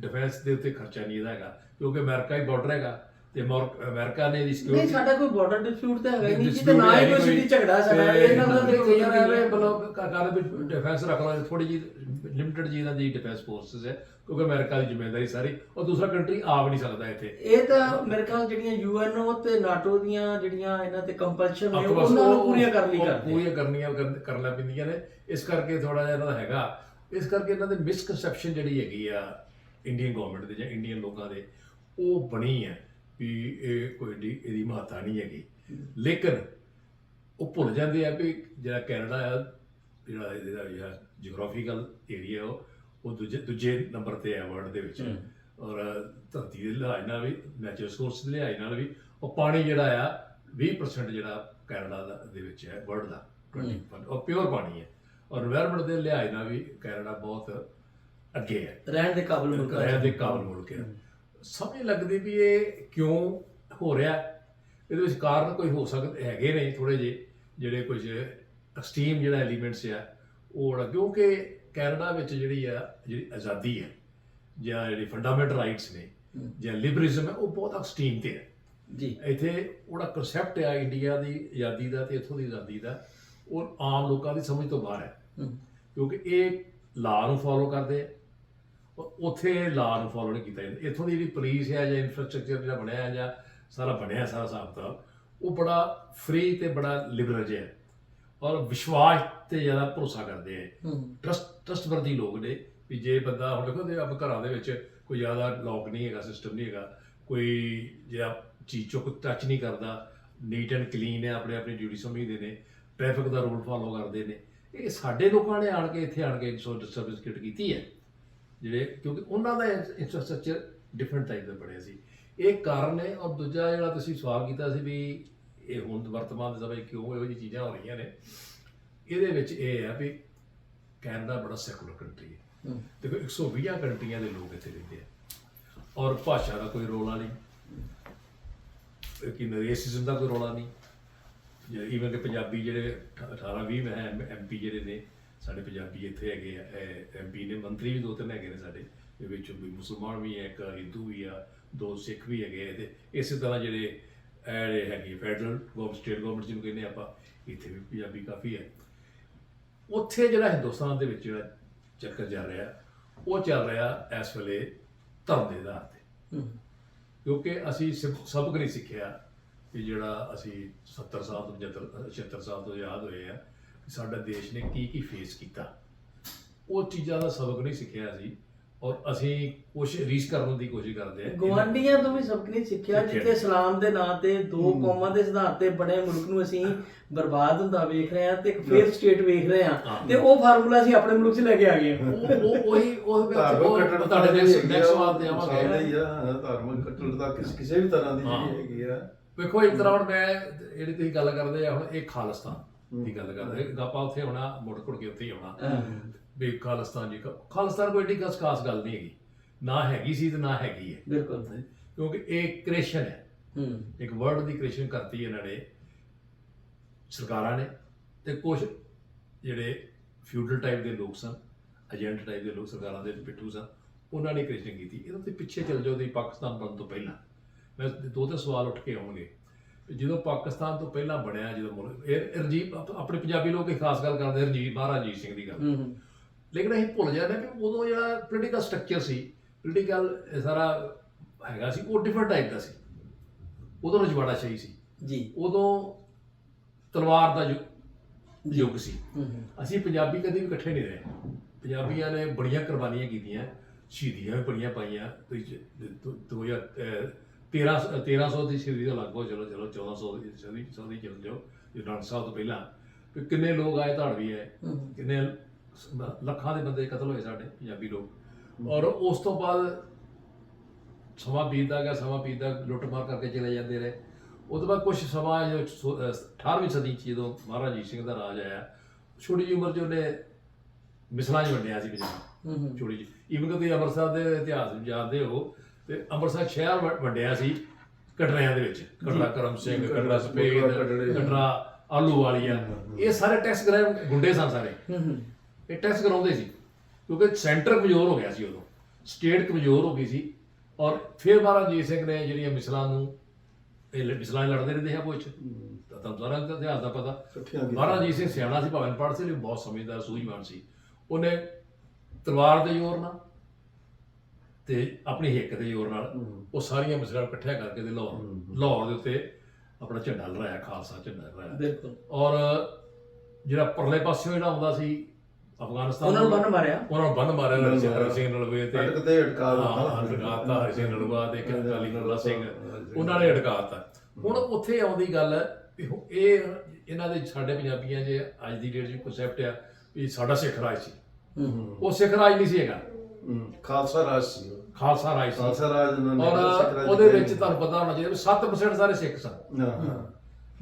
ਡਿਫੈਂਸ ਦੇ ਉੱਤੇ ਖਰਚਾ ਨਹੀਂ ਇਹਦਾ ਹੈਗਾ ਕਿਉਂਕਿ ਅਮਰੀਕਾ ਹੀ ਬਾਰਡਰ ਹੈਗਾ ਤੇ ਮੌਰ- ਅਮਰੀਕਾ ਨੇ ਦੀ ਨਹੀਂ ਸਿਕਿਉਰਿਟੀ ਸਾਡਾ ਕੋਈ ਬਾਰਡਰ ਡਿਸਪਿਊਟ ਤਾਂ ਹੈਗਾ ਨਹੀਂ ਜੀ ਤੇ ਨਾ ਹੀ ਕੋਈ ਨਹੀਂ ਸਿੱਧੀ ਝਗੜਾ ਸਾਡਾ ਇਹਨਾਂ ਦਾ ਤੇ ਕੋਈ ਨਹੀਂ ਹੈ ਮਤਲਬ ਕਾਲ ਵਿੱਚ ਡਿਫੈਂਸ ਰੱਖ ਥੋੜੀ ਜੀ ਲਿਮਿਟਡ ਜੀ ਇਹਨਾਂ ਦੀ ਡਿਫੈਂਸ ਫੋਰਸਸ ਹੈ ਕਿਉਂਕਿ ਅਮਰੀਕਾ ਦੀ ਜ਼ਿੰਮੇਵਾਰੀ ਸਾਰੀ ਔਰ ਦੂਸਰਾ ਕੰਟਰੀ ਆ ਵੀ ਨਹੀਂ ਸਕਦਾ ਇੱਥੇ। ਇਹ ਤਾਂ ਮੇਰੇ ਖਿਆਲ ਜਿਹੜੀਆਂ ਯੂਐਨਓ ਤੇ ਨਾਟੋ ਦੀਆਂ ਜਿਹੜੀਆਂ ਇਹਨਾਂ ਤੇ ਕੰਪਲਸ਼ਨ ਨੇ ਉਹਨਾਂ ਨੂੰ ਉਹ- ਪੂਰੀਆਂ ਕਰ ਲਈ ਉਹ ਕਰਦੇ ਪੂਰੀਆਂ ਕਰਨੀਆਂ ਕਰਨ- ਕਰਨਾ ਪੈਂਦੀਆਂ ਨੇ। ਇਸ ਕਰਕੇ ਥੋੜਾ ਜਿਹਾ ਇਹਨਾਂ ਦਾ ਹੈਗਾ। ਇਸ ਕਰਕੇ ਇਹਨਾਂ ਦੇ ਮਿਸਕਨਸੈਪਸ਼ਨ ਜਿਹੜੀ ਹੈਗੀ ਆ ਇੰਡੀਅਨ ਗਵਰਨਮੈਂਟ ਦੇ ਜਾਂ ਇੰਡੀਅਨ ਲੋਕਾਂ ਦੇ ਉਹ ਬਣੀ ਹੈ ਵੀ ਇਹ ਕੋਈ ਇਹਦੀ ਮਹੱਤਤਾ ਨਹੀਂ ਹੈਗੀ। ਲੇਕਿਨ ਉਹ ਭੁੱਲ ਜਾਂਦੇ ਆ ਵੀ ਜਿਹੜਾ ਕੈਨੇਡਾ ਆ ਜਿਹੜਾ ਇਹਦਾ ਜਿਹੜਾ ਜੀਓਗ੍ਰਾਫੀਕਲ ਏਰੀਆ ਉਹ ਉਹ ਦੂਜੇ ਦੂਜੇ ਨੰਬਰ ਤੇ ਹੈ ਵਰਲਡ ਦੇ ਵਿੱਚ। ਔਰ ਧਰਤੀ ਦੇ ਲਿਹਾਜ਼ ਨਾਲ ਵੀ ਨੈਚੁਰਲ ਸੋਰਸ ਦੇ ਲਿਹਾਜ਼ ਨਾਲ ਵੀ ਉਹ ਪਾਣੀ ਜਿਹੜਾ ਆ 20% ਜਿਹੜਾ ਕੈਨੇਡਾ ਦੇ ਵਿੱਚ ਹੈ ਵਰਲਡ ਦਾ 20% ਉਹ ਪਿਓਰ ਪਾਣੀ ਹੈ। ਔਰ এনवायरमेंट ਦੇ ਲਿਹਾਜ਼ ਨਾਲ ਵੀ ਕੈਨੇਡਾ ਬਹੁਤ ਅੱਗੇ ਹੈ। ਰਹਿਣ ਦੇ ਕਾਬਿਲ ਮੁਲਕ ਹੈ। ਰਹਿਣ ਦੇ ਕਾਬਿਲ ਮੁਲਕ ਹੈ। ਸਮਝ ਲੱਗਦੀ ਵੀ ਇਹ ਕਿਉਂ ਹੋ ਰਿਹਾ। ਇਹਦੇ ਵਿੱਚ ਕਾਰਨ ਕੋਈ ਹੋ ਸਕਦਾ ਹੈਗੇ ਨੇ ਥੋੜੇ ਜਿਹੇ ਜਿਹੜੇ ਕੁਝ ਐਕਸਟ੍ਰੀਮ ਜਿਹੜਾ ਐਲੀਮੈਂਟਸ ਆ ਉਹ ਕਿਉਂਕਿ ਕੈਨੇਡਾ ਵਿੱਚ ਜਿਹੜੀ ਆ ਜਿਹੜੀ ਆਜ਼ਾਦੀ ਹੈ ਜਾਂ ਜਿਹੜੀ ਫੰਡਾਮੈਂਟਲ ਰਾਈਟਸ ਨੇ। ਜਾਂ ਲਿਬਰਲਿਜ਼ਮ ਹੈ ਉਹ ਬਹੁਤ ਐਕਸਟ੍ਰੀਮ ਤੇ ਹੈ। ਜੀ। ਇੱਥੇ ਉਹਦਾ ਕਨਸੈਪਟ ਆ ਇੰਡੀਆ ਦੀ ਆਜ਼ਾਦੀ ਦਾ ਤੇ ਇੱਥੋਂ ਦੀ ਆਜ਼ਾਦੀ ਦਾ। ਉਹ ਆਮ ਲੋਕਾਂ ਦੀ ਸਮਝ ਤੋਂ ਬਾਹਰ ਹੈ। ਹੂੰ। ਕਿਉਂਕਿ ਇਹ ਲਾਅ ਨੂੰ ਫੋਲੋ ਕਰਦੇ ਉੱਥੇ ਲਾਅ ਨੂੰ ਫੋਲੋ ਨਹੀਂ ਕੀਤਾ ਜਾਂਦਾ। ਇੱਥੋਂ ਦੀ ਜਿਹੜੀ ਪੁਲਿਸ ਹੈ ਜਾਂ ਇਨਫਰਾਸਟ੍ਰਕਚਰ ਜਿਹੜਾ ਬਣਿਆ ਹੈ ਜਾਂ ਸਾਰਾ ਬਣਿਆ ਸਾਰਾ ਹਿਸਾਬ ਕਿਤਾਬ ਉਹ ਬੜਾ ਫ੍ਰੀ ਤੇ ਬੜਾ ਲਿਬਰਲ ਜਿਹਾ ਹੈ। ਔਰ ਵਿਸ਼ਵਾਸ ਤੇ ਜ਼ਿਆਦਾ ਭਰੋਸਾ ਕਰਦੇ ਆ। ਟਰਸਟ ਟਰਸਟਵਰਦੀ ਲੋਕ ਨੇ ਵੀ ਜੇ ਬੰਦਾ ਹੁਣ ਦੇਖੋ ਤੇ ਆਪ ਘਰਾਂ ਦੇ ਵਿੱਚ ਕੋਈ ਜ਼ਿਆਦਾ ਲੌਕ ਨਹੀਂ ਹੈਗਾ ਸਿਸਟਮ ਨਹੀਂ ਹੈਗਾ ਕੋਈ ਜਿਹੜਾ ਚੀਜ਼ ਚੋਂ ਕੋਈ ਟੱਚ ਨਹੀਂ ਕਰਦਾ ਨੀਟ ਐਂਡ ਕਲੀਨ ਹੈ ਆਪਣੇ ਆਪਣੀ ਡਿਊਟੀ ਸਮਝਦੇ ਨੇ ਟ੍ਰੈਫਿਕ ਦਾ ਰੂਲ ਫਾਲੋ ਕਰਦੇ ਨੇ ਇਹ ਸਾਡੇ ਲੋਕਾਂ ਨੇ ਆਣ ਕੇ ਇੱਥੇ ਆਣ ਕੇ ਸੋ ਡਿਸਟਰਬੈਂਸ ਕ੍ਰੀਏਟ ਕੀਤੀ ਹੈ। ਜਿਹੜੇ ਕਿਉਂਕਿ ਉਹਨਾਂ ਦਾ ਇਨਫਰਾਸਟ੍ਰਕਚਰ ਡਿਫਰੈਂਟ ਟਾਈਪ ਦਾ ਬਣਿਆ ਸੀ। ਇਹ ਕਾਰਨ ਹੈ ਔਰ ਦੂਜਾ ਜਿਹੜਾ ਤੁਸੀਂ ਸਵਾਲ ਕੀਤਾ ਸੀ ਵੀ ਇਹ ਹੁਣ ਵਰਤਮਾਨ ਦੇ ਸਮੇਂ ਕਿਉਂ ਇਹੋ ਜਿਹੀ ਚੀਜ਼ਾਂ ਹੋ ਰਹੀਆਂ ਨੇ? ਇਹਦੇ ਵਿੱਚ ਇਹ ਹੈ ਵੀ ਕੈਨੇਡਾ ਬੜਾ ਸੈਕੂਲਰ ਕੰਟਰੀ ਹੈ। ਦੇਖੋ 120 ਕੰਟਰੀਆਂ ਦੇ ਲੋਕ ਇੱਥੇ ਰਹਿੰਦੇ ਆ। ਔਰ ਭਾਸ਼ਾ ਦਾ ਕੋਈ ਰੋਲਾ ਨਹੀਂ। ਕਿ ਰੇਸਿਜ਼ਮ ਦਾ ਕੋਈ ਰੋਲਾ ਨਹੀਂ। ਇਵਨ ਕਿ ਪੰਜਾਬੀ ਜਿਹੜੇ 18 20 ਐਮਪੀ ਜਿਹੜੇ ਨੇ ਸਾਡੇ ਪੰਜਾਬੀ ਇੱਥੇ ਹੈਗੇ ਆ। ਐਮਪੀ ਨੇ ਮੰਤਰੀ ਵੀ ਦੋ ਤਿੰਨ ਹੈਗੇ ਨੇ ਸਾਡੇ। ਦੇ ਵਿੱਚ ਵੀ ਮੁਸਲਮਾਨ ਵੀ ਹੈ ਇੱਕ ਹਿੰਦੂ ਵੀ ਆ ਦੋ ਸਿੱਖ ਵੀ ਹੈਗੇ ਆ ਤੇ ਇਸੇ ਤਰ੍ਹਾਂ ਜਿਹੜੇ ਇਹ ਹੈਗੇ ਫੈਡਰਲ ਗਵਰਨਮੈਂਟ ਸਟੇਟ ਗਵਰਨਮੈਂਟ ਜਿਹਨੂੰ ਕਹਿੰਦੇ ਆਪਾਂ ਇੱਥੇ ਵੀ ਪੰਜਾਬੀ ਕਾਫੀ ਹੈ। ਉੱਥੇ ਜਿਹੜਾ ਹਿੰਦੁਸਤਾਨ ਦੇ ਵਿੱਚ ਜਿਹੜਾ ਚੱਕਰ ਚੱਲ ਰਿਹਾ ਉਹ ਚੱਲ ਰਿਹਾ ਇਸ ਵੇਲੇ ਧਰਮ ਦੇ ਆਧਾਰ ਤੇ। ਕਿਉਂਕਿ ਅਸੀਂ ਸਬਕ ਨਹੀਂ ਸਿੱਖਿਆ ਕਿ ਜਿਹੜਾ ਅਸੀਂ 70 ਸਾਲ ਤੋਂ 75 76 ਸਾਲ ਤੋਂ ਯਾਦ ਹੋਏ ਆ ਕਿ ਸਾਡਾ ਦੇਸ਼ ਨੇ ਕੀ ਕੀ ਫੇਸ ਕੀਤਾ। ਉਹ ਚੀਜ਼ਾਂ ਦਾ ਸਬਕ ਨਹੀਂ ਸਿੱਖਿਆ ਸੀ ਔਰ ਅਸੀਂ ਕੁਝ ਰੀਸ ਕਰਨ ਦੀ ਕੋਸ਼ਿਸ਼ ਕਰਦੇ ਆ ਗਵਾਂਡੀਆਂ ਤੋਂ ਵੀ ਸਬਕ ਨਹੀਂ ਸਿੱਖਿਆ ਸਿੱਖਿਆ। ਜਿੱਥੇ ਇਸਲਾਮ ਦੇ ਨਾਂ ਤੇ ਦੋ ਕੌਮਾਂ ਦੇ ਸਿਧਾਂਤ ਤੇ ਬੜੇ ਮੁਲਕ ਨੂੰ ਅਸੀਂ ਬਰਬਾਦ ਹੁੰਦਾ ਵੇਖ ਰਹੇ ਹਾਂ ਤੇ ਇੱਕ ਫੇਰ ਸਟੇਟ ਵੇਖ ਰਹੇ ਹਾਂ। ਹਾਂ। ਤੇ ਉਹ ਫਾਰਮੂਲਾ ਅਸੀਂ ਆਪਣੇ ਮੁਲਕ 'ਚ ਲੈ ਕੇ ਆ ਗਏ ਹਾਂ। ਉਹ ਉਹ ਉਹੀ ਉਹ ਧਾਰਮਿਕ ਉਹ ਕੱਟੜਤਾ ਤੁਹਾਡੇ ਨੈਕਸਟ ਨੈਕਸਟ ਸਵਾਲ ਤੇ ਹੀ ਆਵਾਂਗੇ ਆ ਹਾਂ, ਧਾਰਮਿਕ ਕੱਟੜਤਾ ਕਿਸ ਕਿਸੇ ਵੀ ਤਰ੍ਹਾਂ ਦੀ ਹਾਂ। ਜਿਹੜੀ ਹੈਗੀ ਆ। ਵੇਖੋ ਇੱਕ ਤਰ੍ਹਾਂ ਹੁਣ ਮੈਂ ਜਿਹੜੀ ਤੁਸੀਂ ਗੱਲ ਕਰਦੇ ਆ ਹੁਣ ਇਹ ਖਾਲਿਸਤਾਨ ਦੀ ਗੱਲ ਕਰਦੇ ਆ। ਆਪਾਂ ਉੱਥੇ ਆਉਣਾ ਮੁੜ ਕੁੜ ਕੇ ਉੱਥੇ ਹੀ ਆਉਣਾ। ਵੀ ਖਾਲਿਸਤਾਨ ਜੀ ਖਾਲਿਸਤਾਨ ਕੋਈ ਏਡੀ ਖਾਸ ਖਾਸ ਗੱਲ ਨਹੀਂ ਹੈਗੀ। ਨਾ ਹੈਗੀ ਸੀ ਤੇ ਨਾ ਹੈਗੀ ਹੈ। ਬਿਲਕੁਲ ਕਿਉਂਕਿ ਇਹ ਕ੍ਰੀਏਸ਼ਨ ਹੈ। ਹੂੰ। ਇੱਕ ਵਰਲਡ ਦੀ ਕ੍ਰੀਏਸ਼ਨ ਕਰਤੀ ਇਹਨਾਂ ਨੇ। ਸਰਕਾਰਾਂ ਨੇ ਤੇ ਕੁਝ ਜਿਹੜੇ ਫਿਊਡਲ ਟਾਈਪ ਦੇ ਲੋਕ ਸਨ ਏਜੰਟ ਟਾਈਪ ਦੇ ਲੋਕ ਸਰਕਾਰਾਂ ਦੇ ਪਿੱਠੂ ਸਨ ਉਹਨਾਂ ਨੇ ਕ੍ਰੀਏਸ਼ਨ ਕੀਤੀ। ਇਹਨਾਂ ਤੇ ਪਿੱਛੇ ਚੱਲ ਜਾਓ ਦੀ ਪਾਕਿਸਤਾਨ ਬਣਨ ਤੋਂ ਪਹਿਲਾਂ। ਮੈਂ ਦੋ ਤਿੰਨ ਸਵਾਲ ਉੱਠ ਕੇ ਆਉਣਗੇ। ਜਦੋਂ ਪਾਕਿਸਤਾਨ ਤੋਂ ਪਹਿਲਾਂ ਬਣਿਆ ਜਦੋਂ ਮੁਲਕ ਇਹ ਆਪ- ਆਪਣੇ ਪੰਜਾਬੀ ਲੋਕ ਇਹ ਖਾਸ ਗੱਲ ਕਰਦੇ ਰਣਜੀਤ ਮਹਾਰਾਜਾ ਸਿੰਘ ਦੀ ਗੱਲ। ਹੂੰ ਹੂੰ। ਲੇਕਿਨ ਅਸੀਂ ਭੁੱਲ ਜਾਂਦੇ ਕਿ ਉਦੋਂ ਜਿਹੜਾ ਪੋਲੀਟੀਕਲ ਸਟਰਕਚਰ ਸੀ ਪੋਲੀਟੀਕਲ ਸਾਰਾ ਹੈਗਾ ਸੀ ਉਹ ਡਿਫਰੈਂਟ ਟਾਈਪ ਦਾ ਸੀ। ਉਦੋਂ ਰਜਵਾੜਾ ਸ਼ਾਹੀ ਸੀ। ਜੀ। ਉਦੋਂ ਤਲਵਾਰ ਦਾ ਯੁੱਗ ਸੀ। ਅਸੀਂ ਪੰਜਾਬੀ ਕਦੇ ਵੀ ਇਕੱਠੇ ਨਹੀਂ ਰਹੇ। ਪੰਜਾਬੀਆਂ ਨੇ ਬੜੀਆਂ ਕੁਰਬਾਨੀਆਂ ਕੀਤੀਆਂ ਸ਼ਹੀਦੀਆਂ ਵੀ ਬੜੀਆਂ ਪਾਈਆਂ। ਤੁਸੀਂ 2013 1300 ਦੀ ਸ਼ਹੀਦੀ ਦਾ ਲਗਭਗ ਚਲੋ ਚਲੋ 1400 ਦੀ ਸਦੀ ਚੱਲ ਜਾਓ ਜੇ ਨਾਨਕ ਸਾਹਿਬ ਤੋਂ ਪਹਿਲਾਂ। ਕਿੰਨੇ ਲੋਕ ਆਏ ਧਾੜਵੀ ਆਏ। ਕਿੰਨੇ ਲੱਖਾਂ ਦੇ ਬੰਦੇ ਕਤਲ ਹੋਏ ਸਾਡੇ ਪੰਜਾਬੀ ਲੋਕ। ਔਰ ਉਸ ਤੋਂ ਬਾਅਦ ਸਮਾਂ ਬੀਤਦਾ ਗਿਆ ਸਮਾਂ ਬੀਤਦਾ ਲੁੱਟ ਮਾਰ ਕਰਕੇ ਚਲੇ ਜਾਂਦੇ ਰਹੇ। ਉਹ ਤੋਂ ਬਾਅਦ ਕੁਝ ਸਮਾਂ ਜੋ ਸੋ- ਅਹ 18ਵੀਂ ਸਦੀ ਚ ਜਦੋਂ ਮਹਾਰਾਜਾ ਰਣਜੀਤ ਸਿੰਘ ਦਾ ਰਾਜ ਆਇਆ ਛੋਟੀ ਜਿਹੀ ਉਮਰ 'ਚ ਉਹਨੇ ਮਿਸਲਾਂ 'ਚ ਵੰਡਿਆ ਸੀ ਪੰਜਾਬ ਛੋਟੀ ਜਿਹੀ। ਈਵਨ ਕਿ ਤੁਸੀਂ ਅੰਮ੍ਰਿਤਸਰ ਦੇ ਇਤਿਹਾਸ ਨੂੰ ਜਾਣਦੇ ਹੋ ਤੇ ਅੰਮ੍ਰਿਤਸਰ ਸ਼ਹਿਰ ਵੰਡਿਆ ਸੀ ਕਟਰਿਆਂ ਦੇ ਵਿੱਚ। ਕਟਰਾ ਕਰਮ ਸਿੰਘ ਕਟਰਾ ਸਪੇਦ ਕਟੜੇ। ਆਲੂ ਵਾਲੀਆਂ। ਇਹ ਸਾਰੇ ਟੈਕਸ ਗ੍ਰਾਮ ਗੁੰਡੇ ਸਨ ਸਾਰੇ। ਇਹ ਟੈਕਸ ਕਰਾਉਂਦੇ ਸੀ ਕਿਉਂਕਿ ਸੈਂਟਰ ਕਮਜ਼ੋਰ ਹੋ ਗਿਆ ਸੀ ਉਦੋਂ ਸਟੇਟ ਕਮਜ਼ੋਰ ਹੋ ਗਈ ਸੀ ਔਰ ਫਿਰ ਮਹਾਰਾਜਾ ਰਣਜੀਤ ਸਿੰਘ ਨੇ ਜਿਹੜੀਆਂ ਮਿਸਲਾਂ ਨੂੰ ਇਹ ਮਿਸਲਾਂ ਲੜਦੇ ਰਹਿੰਦੇ ਆ ਕੁਝ ਤਾਂ ਸਾਰਾ ਦਾ ਇਤਿਹਾਸ ਦਾ ਪਤਾ। ਮਹਾਰਾਜਾ ਰਣਜੀਤ ਸਿੰਘ ਸਿਆਣਾ ਸੀ ਭਾਵੇਂ ਪੜ੍ਹ ਸੀ ਲੇਕਿਨ ਬਹੁਤ ਸਮਝਦਾਰ ਸੂਝਵਾਨ ਸੀ ਉਹਨੇ ਤਲਵਾਰ ਦੇ ਜ਼ੋਰ ਨਾਲ ਤੇ ਆਪਣੀ ਹਿੱਕ ਦੇ ਜ਼ੋਰ ਨਾਲ ਹੂੰ। ਉਹ ਸਾਰੀਆਂ ਮਿਸਲਾਂ ਇਕੱਠਿਆਂ ਕਰਕੇ ਤੇ ਲਾਹੌਰ ਹੂੰ। ਲਾਹੌਰ ਦੇ ਉੱਤੇ ਆਪਣਾ ਝੰਡਾ ਲਹਿਰਾਇਆ ਖਾਲਸਾ ਝੰਡਾ ਲਹਿਰਾਇਆ ਬਿਲਕੁਲ ਔਰ ਜਿਹੜਾ ਪਰਲੇ ਪਾਸਿਓਂ ਜਿਹੜਾ ਆਉਂਦਾ ਸੀ ਅਫਗਾਨਿਸਤਾਨ ਉਹਨਾਂ ਨੂੰ ਬੰਨ ਮਾਰਿਆ? ਉਹਨਾਂ ਨੂੰ ਬੰਨ ਮਾਰਿਆ ਹਰੀ ਮਾਰਿਆ। ਸਿੰਘ ਨਲਵੇ ਤੇ। ਅਟਕਦੇ ਅਟਕਾ ਹਾਂ ਅਟਕਾਤਾ ਹਰੀ ਸਿੰਘ ਨਲਵਾ ਤੇ ਇੱਕ ਅਕਾਲੀ ਫੂਲਾ ਸਿੰਘ। ਉਹਨਾਂ ਨੇ ਅਟਕਾਤਾ ਹੁਣ ਉੱਥੇ ਆਉਂਦੀ ਗੱਲ ਹੈ ਵੀ ਇਹ ਇਹਨਾਂ ਦੇ ਸਾਡੇ ਪੰਜਾਬੀਆਂ ਜੇ ਅੱਜ ਦੀ ਡੇਟ 'ਚ ਕਨਸੈਪਟ ਆ ਵੀ ਸਾਡਾ ਸਿੱਖ ਰਾਜ ਸੀ। ਹੂੰ ਹੂੰ। ਉਹ ਸਿੱਖ ਰਾਜ ਨਹੀਂ ਸੀ ਹੈਗਾ। ਹੂੰ। ਖਾਲਸਾ ਰਾਜ ਸੀ ਉਹ। ਖਾਲਸਾ ਰਾਜ ਸੀ। ਖਾਲਸਾ ਰਾਜ ਉਹਨਾਂ ਨੇ ਸਿੱਖ ਔਰ ਰਾਜ ਉਹਦੇ ਵਿੱਚ ਤੁਹਾਨੂੰ ਪਤਾ ਹੋਣਾ ਚਾਹੀਦਾ ਵੀ 7% ਸਾਰੇ ਸਿੱਖ ਸਨ। ਹਾਂ ਹਾਂ।